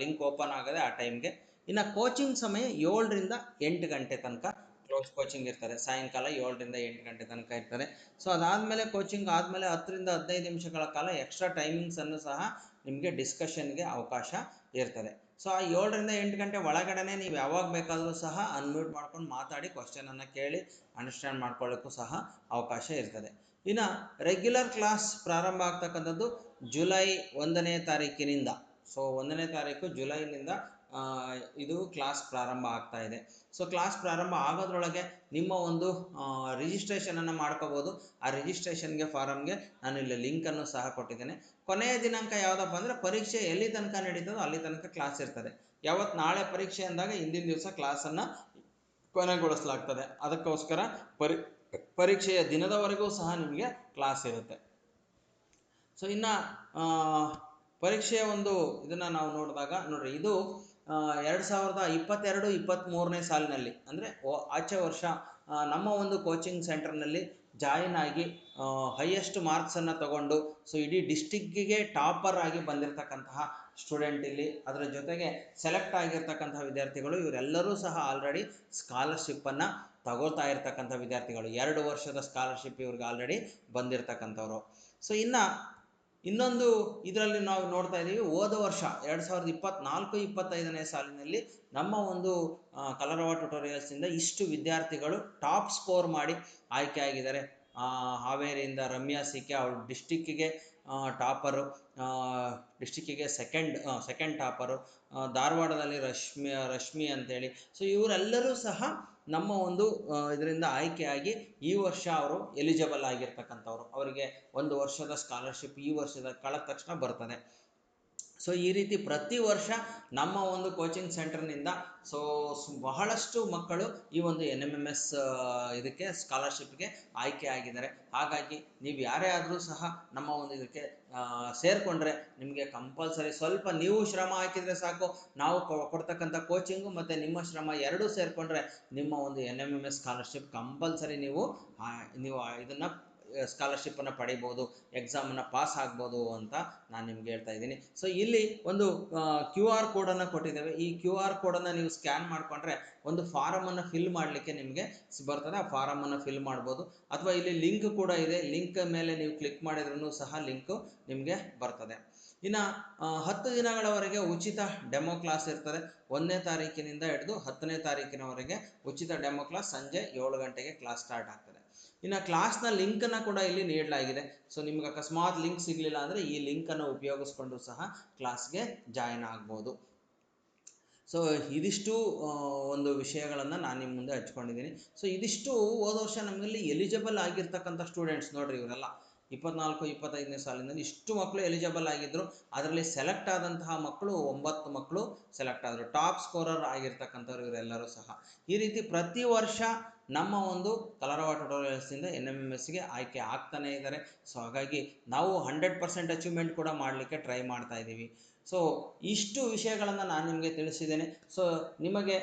ಲಿಂಕ್ ಓಪನ್ ಆಗದೆ ಆ ಟೈಮ್ಗೆ ಇನ್ನು ಕೋಚಿಂಗ್ ಸಮಯ ಏಳರಿಂದ ಎಂಟು ಗಂಟೆ ತನಕ ಕ್ಲೋಸ್ ಕೋಚಿಂಗ್ ಇರ್ತದೆ. ಸಾಯಂಕಾಲ ಏಳರಿಂದ ಎಂಟು ಗಂಟೆ ತನಕ ಇರ್ತದೆ. ಸೊ ಅದಾದಮೇಲೆ ಕೋಚಿಂಗ್ ಆದಮೇಲೆ ಹತ್ತರಿಂದ ಹದಿನೈದು ನಿಮಿಷಗಳ ಕಾಲ ಎಕ್ಸ್ಟ್ರಾ ಟೈಮಿಂಗ್ಸನ್ನು ಸಹ ನಿಮಗೆ ಡಿಸ್ಕಷನ್ಗೆ ಅವಕಾಶ ಇರ್ತದೆ. ಸೊ ಆ ಏಳರಿಂದ ಎಂಟು ಗಂಟೆ ಒಳಗಡೆ ನೀವು ಯಾವಾಗ ಬೇಕಾದರೂ ಸಹ ಅನ್ಮ್ಯೂಟ್ ಮಾಡ್ಕೊಂಡು ಮಾತಾಡಿ ಕ್ವಶನನ್ನು ಕೇಳಿ ಅಂಡರ್ಸ್ಟ್ಯಾಂಡ್ ಮಾಡ್ಕೊಳ್ಳೋಕ್ಕೂ ಸಹ ಅವಕಾಶ ಇರ್ತದೆ. ಇನ್ನು ರೆಗ್ಯುಲರ್ ಕ್ಲಾಸ್ ಪ್ರಾರಂಭ ಆಗ್ತಕ್ಕಂಥದ್ದು ಜುಲೈ ಒಂದನೇ ತಾರೀಕಿನಿಂದ. ಸೊ ಒಂದನೇ ತಾರೀಕು ಜುಲೈನಿಂದ ಇದು ಕ್ಲಾಸ್ ಪ್ರಾರಂಭ ಆಗ್ತಾ ಇದೆ. ಸೊ ಕ್ಲಾಸ್ ಪ್ರಾರಂಭ ಆಗೋದ್ರೊಳಗೆ ನಿಮ್ಮ ಒಂದು ರಿಜಿಸ್ಟ್ರೇಷನನ್ನು ಮಾಡ್ಕೋಬೋದು. ಆ ರಿಜಿಸ್ಟ್ರೇಷನ್ಗೆ ಫಾರಮ್ಗೆ ನಾನು ಇಲ್ಲಿ ಲಿಂಕನ್ನು ಸಹ ಕೊಟ್ಟಿದ್ದೇನೆ. ಕೊನೆಯ ದಿನಾಂಕ ಯಾವುದಪ್ಪ ಅಂದರೆ ಪರೀಕ್ಷೆ ಎಲ್ಲಿ ತನಕ ನಡೀತದೋ ಅಲ್ಲಿ ತನಕ ಕ್ಲಾಸ್ ಇರ್ತದೆ. ಯಾವತ್ತು ನಾಳೆ ಪರೀಕ್ಷೆ ಅಂದಾಗ ಹಿಂದಿನ ದಿವಸ ಕ್ಲಾಸನ್ನು ಕೊನೆಗೊಳಿಸಲಾಗ್ತದೆ. ಅದಕ್ಕೋಸ್ಕರ ಪರಿ, ಪರೀಕ್ಷೆಯ ದಿನದವರೆಗೂ ಸಹ ನಿಮಗೆ ಕ್ಲಾಸ್ ಇರುತ್ತೆ. ಸೊ ಇನ್ನು ಪರೀಕ್ಷೆಯ ಒಂದು ಇದನ್ನು ನಾವು ನೋಡಿದಾಗ, ನೋಡ್ರಿ, ಇದು ಎರಡು ಸಾವಿರದ ಇಪ್ಪತ್ತೆರಡು ಇಪ್ಪತ್ತ್ಮೂರನೇ ಸಾಲಿನಲ್ಲಿ, ಅಂದರೆ ಆಚೆ ವರ್ಷ ನಮ್ಮ ಒಂದು ಕೋಚಿಂಗ್ ಸೆಂಟರ್ನಲ್ಲಿ ಜಾಯಿನ್ ಆಗಿ ಹೈಯೆಸ್ಟ್ ಮಾರ್ಕ್ಸನ್ನು ತಗೊಂಡು ಸೊ ಇಡೀ ಡಿಸ್ಟಿಕ್ಕಿಗೆ ಟಾಪರ್ ಆಗಿ ಬಂದಿರತಕ್ಕಂತಹ ಸ್ಟೂಡೆಂಟ್ ಇಲ್ಲಿ. ಅದರ ಜೊತೆಗೆ ಸೆಲೆಕ್ಟ್ ಆಗಿರ್ತಕ್ಕಂಥ ವಿದ್ಯಾರ್ಥಿಗಳು, ಇವರೆಲ್ಲರೂ ಸಹ ಆಲ್ರೆಡಿ ಸ್ಕಾಲರ್ಶಿಪ್ಪನ್ನು ತಗೋತಾ ಇರ್ತಕ್ಕಂಥ ವಿದ್ಯಾರ್ಥಿಗಳು. ಎರಡು ವರ್ಷದ ಸ್ಕಾಲರ್ಶಿಪ್ ಇವ್ರಿಗೆ ಆಲ್ರೆಡಿ ಬಂದಿರತಕ್ಕಂಥವ್ರು. ಸೊ ಇನ್ನು ಇನ್ನೊಂದು ಇದರಲ್ಲಿ ನಾವು ನೋಡ್ತಾ ಇದ್ದೀವಿ, ಹೋದ ವರ್ಷ ಎರಡು ಸಾವಿರದ ಇಪ್ಪತ್ನಾಲ್ಕು, ಇಪ್ಪತ್ತೈದನೇ ಸಾಲಿನಲ್ಲಿ ನಮ್ಮ ಒಂದು ಕಲರವ ಟ್ಯುಟೋರಿಯಲ್ಸಿಂದ ಇಷ್ಟು ವಿದ್ಯಾರ್ಥಿಗಳು ಟಾಪ್ ಸ್ಕೋರ್ ಮಾಡಿ ಆಯ್ಕೆ ಆಗಿದ್ದಾರೆ. ಹಾವೇರಿಯಿಂದ ರಮ್ಯಾ ಸಿ ಕೆ ಅವಳು ಡಿಸ್ಟಿಕ್ಕಿಗೆ ಟಾಪರು ಡಿಸ್ಟಿಕ್ಕಿಗೆ ಸೆಕೆಂಡ್ ಸೆಕೆಂಡ್ ಟಾಪರು ಧಾರವಾಡದಲ್ಲಿ ರಶ್ಮಿ ರಶ್ಮಿ ಅಂತೇಳಿ. ಸೊ ಇವರೆಲ್ಲರೂ ಸಹ ನಮ್ಮ ಒಂದು ಇದರಿಂದ ಆಯ್ಕೆಯಾಗಿ ಈ ವರ್ಷ ಅವರು ಎಲಿಜಿಬಲ್ ಆಗಿರ್ತಕ್ಕಂಥವ್ರು. ಅವರಿಗೆ ಒಂದು ವರ್ಷದ ಸ್ಕಾಲರ್ಶಿಪ್ ಈ ವರ್ಷದ ಕಳೆದ ತಕ್ಷಣ ಬರ್ತದೆ. ಸೊ ಈ ರೀತಿ ಪ್ರತಿ ವರ್ಷ ನಮ್ಮ ಒಂದು ಕೋಚಿಂಗ್ ಸೆಂಟರ್ನಿಂದ ಸೊ, ಬಹಳಷ್ಟು ಮಕ್ಕಳು ಈ ಒಂದು ಎನ್ ಎಂ ಎಂ ಎಸ್ ಇದಕ್ಕೆ ಸ್ಕಾಲರ್ಶಿಪ್ಗೆ ಆಯ್ಕೆ ಆಗಿದ್ದಾರೆ. ಹಾಗಾಗಿ ನೀವು ಯಾರೇ ಆದರೂ ಸಹ ನಮ್ಮ ಒಂದು ಇದಕ್ಕೆ ಸೇರಿಕೊಂಡ್ರೆ ನಿಮಗೆ ಕಂಪಲ್ಸರಿ ಸ್ವಲ್ಪ ನೀವು ಶ್ರಮ ಹಾಕಿದರೆ ಸಾಕು. ನಾವು ಕೊಡ್ತಕ್ಕಂಥ ಕೋಚಿಂಗು ಮತ್ತು ನಿಮ್ಮ ಶ್ರಮ ಎರಡೂ ಸೇರಿಕೊಂಡ್ರೆ ನಿಮ್ಮ ಒಂದು N M M S scholarship compulsory ನೀವು ನೀವು ಇದನ್ನು ಸ್ಕಾಲರ್ಶಿಪ್ಪನ್ನು ಪಡಿಬೋದು ಎಕ್ಸಾಮನ್ನು ಪಾಸ್ ಆಗ್ಬೋದು ಅಂತ ನಾನು ನಿಮ್ಗೆ ಹೇಳ್ತಾ ಇದ್ದೀನಿ. ಸೊ ಇಲ್ಲಿ ಒಂದು ಕ್ಯೂ ಆರ್ ಕೋಡನ್ನು ಕೊಟ್ಟಿದ್ದೇವೆ. ಈ ಕ್ಯೂ ಆರ್ ಕೋಡನ್ನು ನೀವು ಸ್ಕ್ಯಾನ್ ಮಾಡಿಕೊಂಡ್ರೆ ಒಂದು ಫಾರಮನ್ನು ಫಿಲ್ ಮಾಡಲಿಕ್ಕೆ ನಿಮಗೆ ಬರ್ತದೆ. ಆ ಫಾರಮನ್ನು ಫಿಲ್ ಮಾಡ್ಬೋದು. ಅಥವಾ ಇಲ್ಲಿ ಲಿಂಕ್ ಕೂಡ ಇದೆ. ಲಿಂಕ್ ಮೇಲೆ ನೀವು ಕ್ಲಿಕ್ ಮಾಡಿದ್ರೂ ಸಹ ಲಿಂಕು ನಿಮಗೆ ಬರ್ತದೆ. ಇನ್ನು ಹತ್ತು ದಿನಗಳವರೆಗೆ ಉಚಿತ ಡೆಮೋ ಕ್ಲಾಸ್ ಇರ್ತದೆ. ಒಂದನೇ ತಾರೀಕಿನಿಂದ ಹಿಡಿದು ಹತ್ತನೇ ತಾರೀಕಿನವರೆಗೆ ಉಚಿತ ಡೆಮೋ ಕ್ಲಾಸ್ ಸಂಜೆ ಏಳು ಗಂಟೆಗೆ ಕ್ಲಾಸ್ ಸ್ಟಾರ್ಟ್ ಆಗ್ತದೆ. ಇನ್ನು ಕ್ಲಾಸ್ನ ಲಿಂಕನ್ನು ಕೂಡ ಇಲ್ಲಿ ನೀಡಲಾಗಿದೆ. ಸೊ ನಿಮ್ಗೆ ಅಕಸ್ಮಾತ್ ಲಿಂಕ್ ಸಿಗಲಿಲ್ಲ ಅಂದರೆ ಈ ಲಿಂಕನ್ನು ಉಪಯೋಗಿಸ್ಕೊಂಡು ಸಹ ಕ್ಲಾಸ್ಗೆ ಜಾಯಿನ್ ಆಗ್ಬೋದು. ಸೊ ಇದಿಷ್ಟು ಒಂದು ವಿಷಯಗಳನ್ನು ನಾನು ನಿಮ್ಮ ಮುಂದೆ ಹಚ್ಕೊಂಡಿದ್ದೀನಿ ಸೊ ಇದಿಷ್ಟು ಹೋದ ವರ್ಷ ನಮ್ಮಲ್ಲಿ ಎಲಿಜಿಬಲ್ ಆಗಿರ್ತಕ್ಕಂಥ ಸ್ಟೂಡೆಂಟ್ಸ್ ನೋಡ್ರಿ ಇವರೆಲ್ಲ. ಇಪ್ಪತ್ನಾಲ್ಕು, ಇಪ್ಪತ್ತೈದನೇ ಸಾಲಿನಲ್ಲಿ ಇಷ್ಟು ಮಕ್ಕಳು ಎಲಿಜಿಬಲ್ ಆಗಿದ್ದರು ಅದರಲ್ಲಿ ಸೆಲೆಕ್ಟ್ ಆದಂತಹ ಮಕ್ಕಳು ಒಂಬತ್ತು ಮಕ್ಕಳು ಸೆಲೆಕ್ಟ್ ಆದರು. ಟಾಪ್ ಸ್ಕೋರರ್ ಆಗಿರ್ತಕ್ಕಂಥವ್ರು ಇವರೆಲ್ಲರೂ ಸಹ. ಈ ರೀತಿ ಪ್ರತಿ ವರ್ಷ ನಮ್ಮ ಒಂದು ಕಲರವ ಟ್ಯುಟೋರಿಯಲ್ಸಿಂದ ಎನ್ ಎಂ ಎಂ ಎಸ್ಗೆ ಆಯ್ಕೆ ಆಗ್ತಾನೇ ಇದ್ದಾರೆ. ಸೊ ಹಾಗಾಗಿ ನಾವು ಹಂಡ್ರೆಡ್ ಪರ್ಸೆಂಟ್ ಅಚೀವ್ಮೆಂಟ್ ಕೂಡ ಮಾಡಲಿಕ್ಕೆ ಟ್ರೈ ಮಾಡ್ತಾ ಇದ್ದೀವಿ. ಸೊ ಇಷ್ಟು ವಿಷಯಗಳನ್ನು ನಾನು ನಿಮಗೆ ತಿಳಿಸಿದ್ದೇನೆ. ಸೊ ನಿಮಗೆ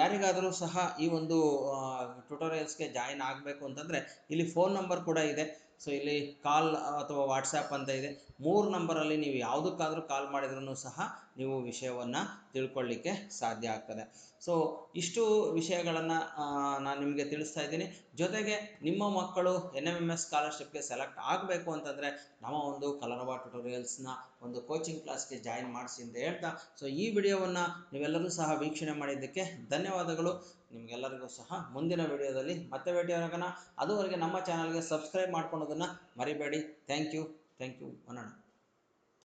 ಯಾರಿಗಾದರೂ ಸಹ ಈ ಒಂದು ಟ್ಯುಟೋರಿಯಲ್ಸ್ಗೆ ಜಾಯಿನ್ ಆಗಬೇಕು ಅಂತಂದರೆ ಇಲ್ಲಿ ಫೋನ್ ನಂಬರ್ ಕೂಡ ಇದೆ. ಸೊ ಇಲ್ಲಿ ಕಾಲ್ ಅಥವಾ ವಾಟ್ಸಪ್ ಅಂತ ಇದೆ. ಮೂರು ನಂಬರಲ್ಲಿ ನೀವು ಯಾವುದಕ್ಕಾದರೂ ಕಾಲ್ ಮಾಡಿದ್ರೂ ಸಹ ನೀವು ವಿಷಯವನ್ನು ತಿಳ್ಕೊಳ್ಳಿಕ್ಕೆ ಸಾಧ್ಯ ಆಗ್ತದೆ. ಸೊ ಇಷ್ಟು ವಿಷಯಗಳನ್ನು ನಾನು ನಿಮಗೆ ತಿಳಿಸ್ತಾ ಇದ್ದೀನಿ. ಜೊತೆಗೆ ನಿಮ್ಮ ಮಕ್ಕಳು ಎನ್ ಎಂ ಎಂ ಎಸ್ ಸ್ಕಾಲರ್ಶಿಪ್ಗೆ ಸೆಲೆಕ್ಟ್ ಆಗಬೇಕು ಅಂತಂದರೆ ನಮ್ಮ ಒಂದು ಕಲರವ ಟ್ಯುಟೋರಿಯಲ್ಸ್ನ ಒಂದು ಕೋಚಿಂಗ್ ಕ್ಲಾಸ್ಗೆ ಜಾಯಿನ್ ಮಾಡಿಸಿ ಅಂತ ಹೇಳ್ತಾ. ಸೊ ಈ ವಿಡಿಯೋವನ್ನು ನೀವೆಲ್ಲರೂ ಸಹ ವೀಕ್ಷಣೆ ಮಾಡಿದ್ದಕ್ಕೆ ಧನ್ಯವಾದಗಳು. ನಿಮಗೆಲ್ಲರಿಗೂ ಸಹ ಮುಂದಿನ ವಿಡಿಯೋದಲ್ಲಿ ಮತ್ತೆ ಭೇಟಿಯಾಗೋಣ ಅದುವರೆಗೆ ನಮ್ಮ ಚಾನಲ್ಗೆ ಸಬ್ಸ್ಕ್ರೈಬ್ ಮಾಡ್ಕೊಳೋದನ್ನು ಮರಿಬೇಡಿ. Thank you thank you ಅನ್ನೋಣ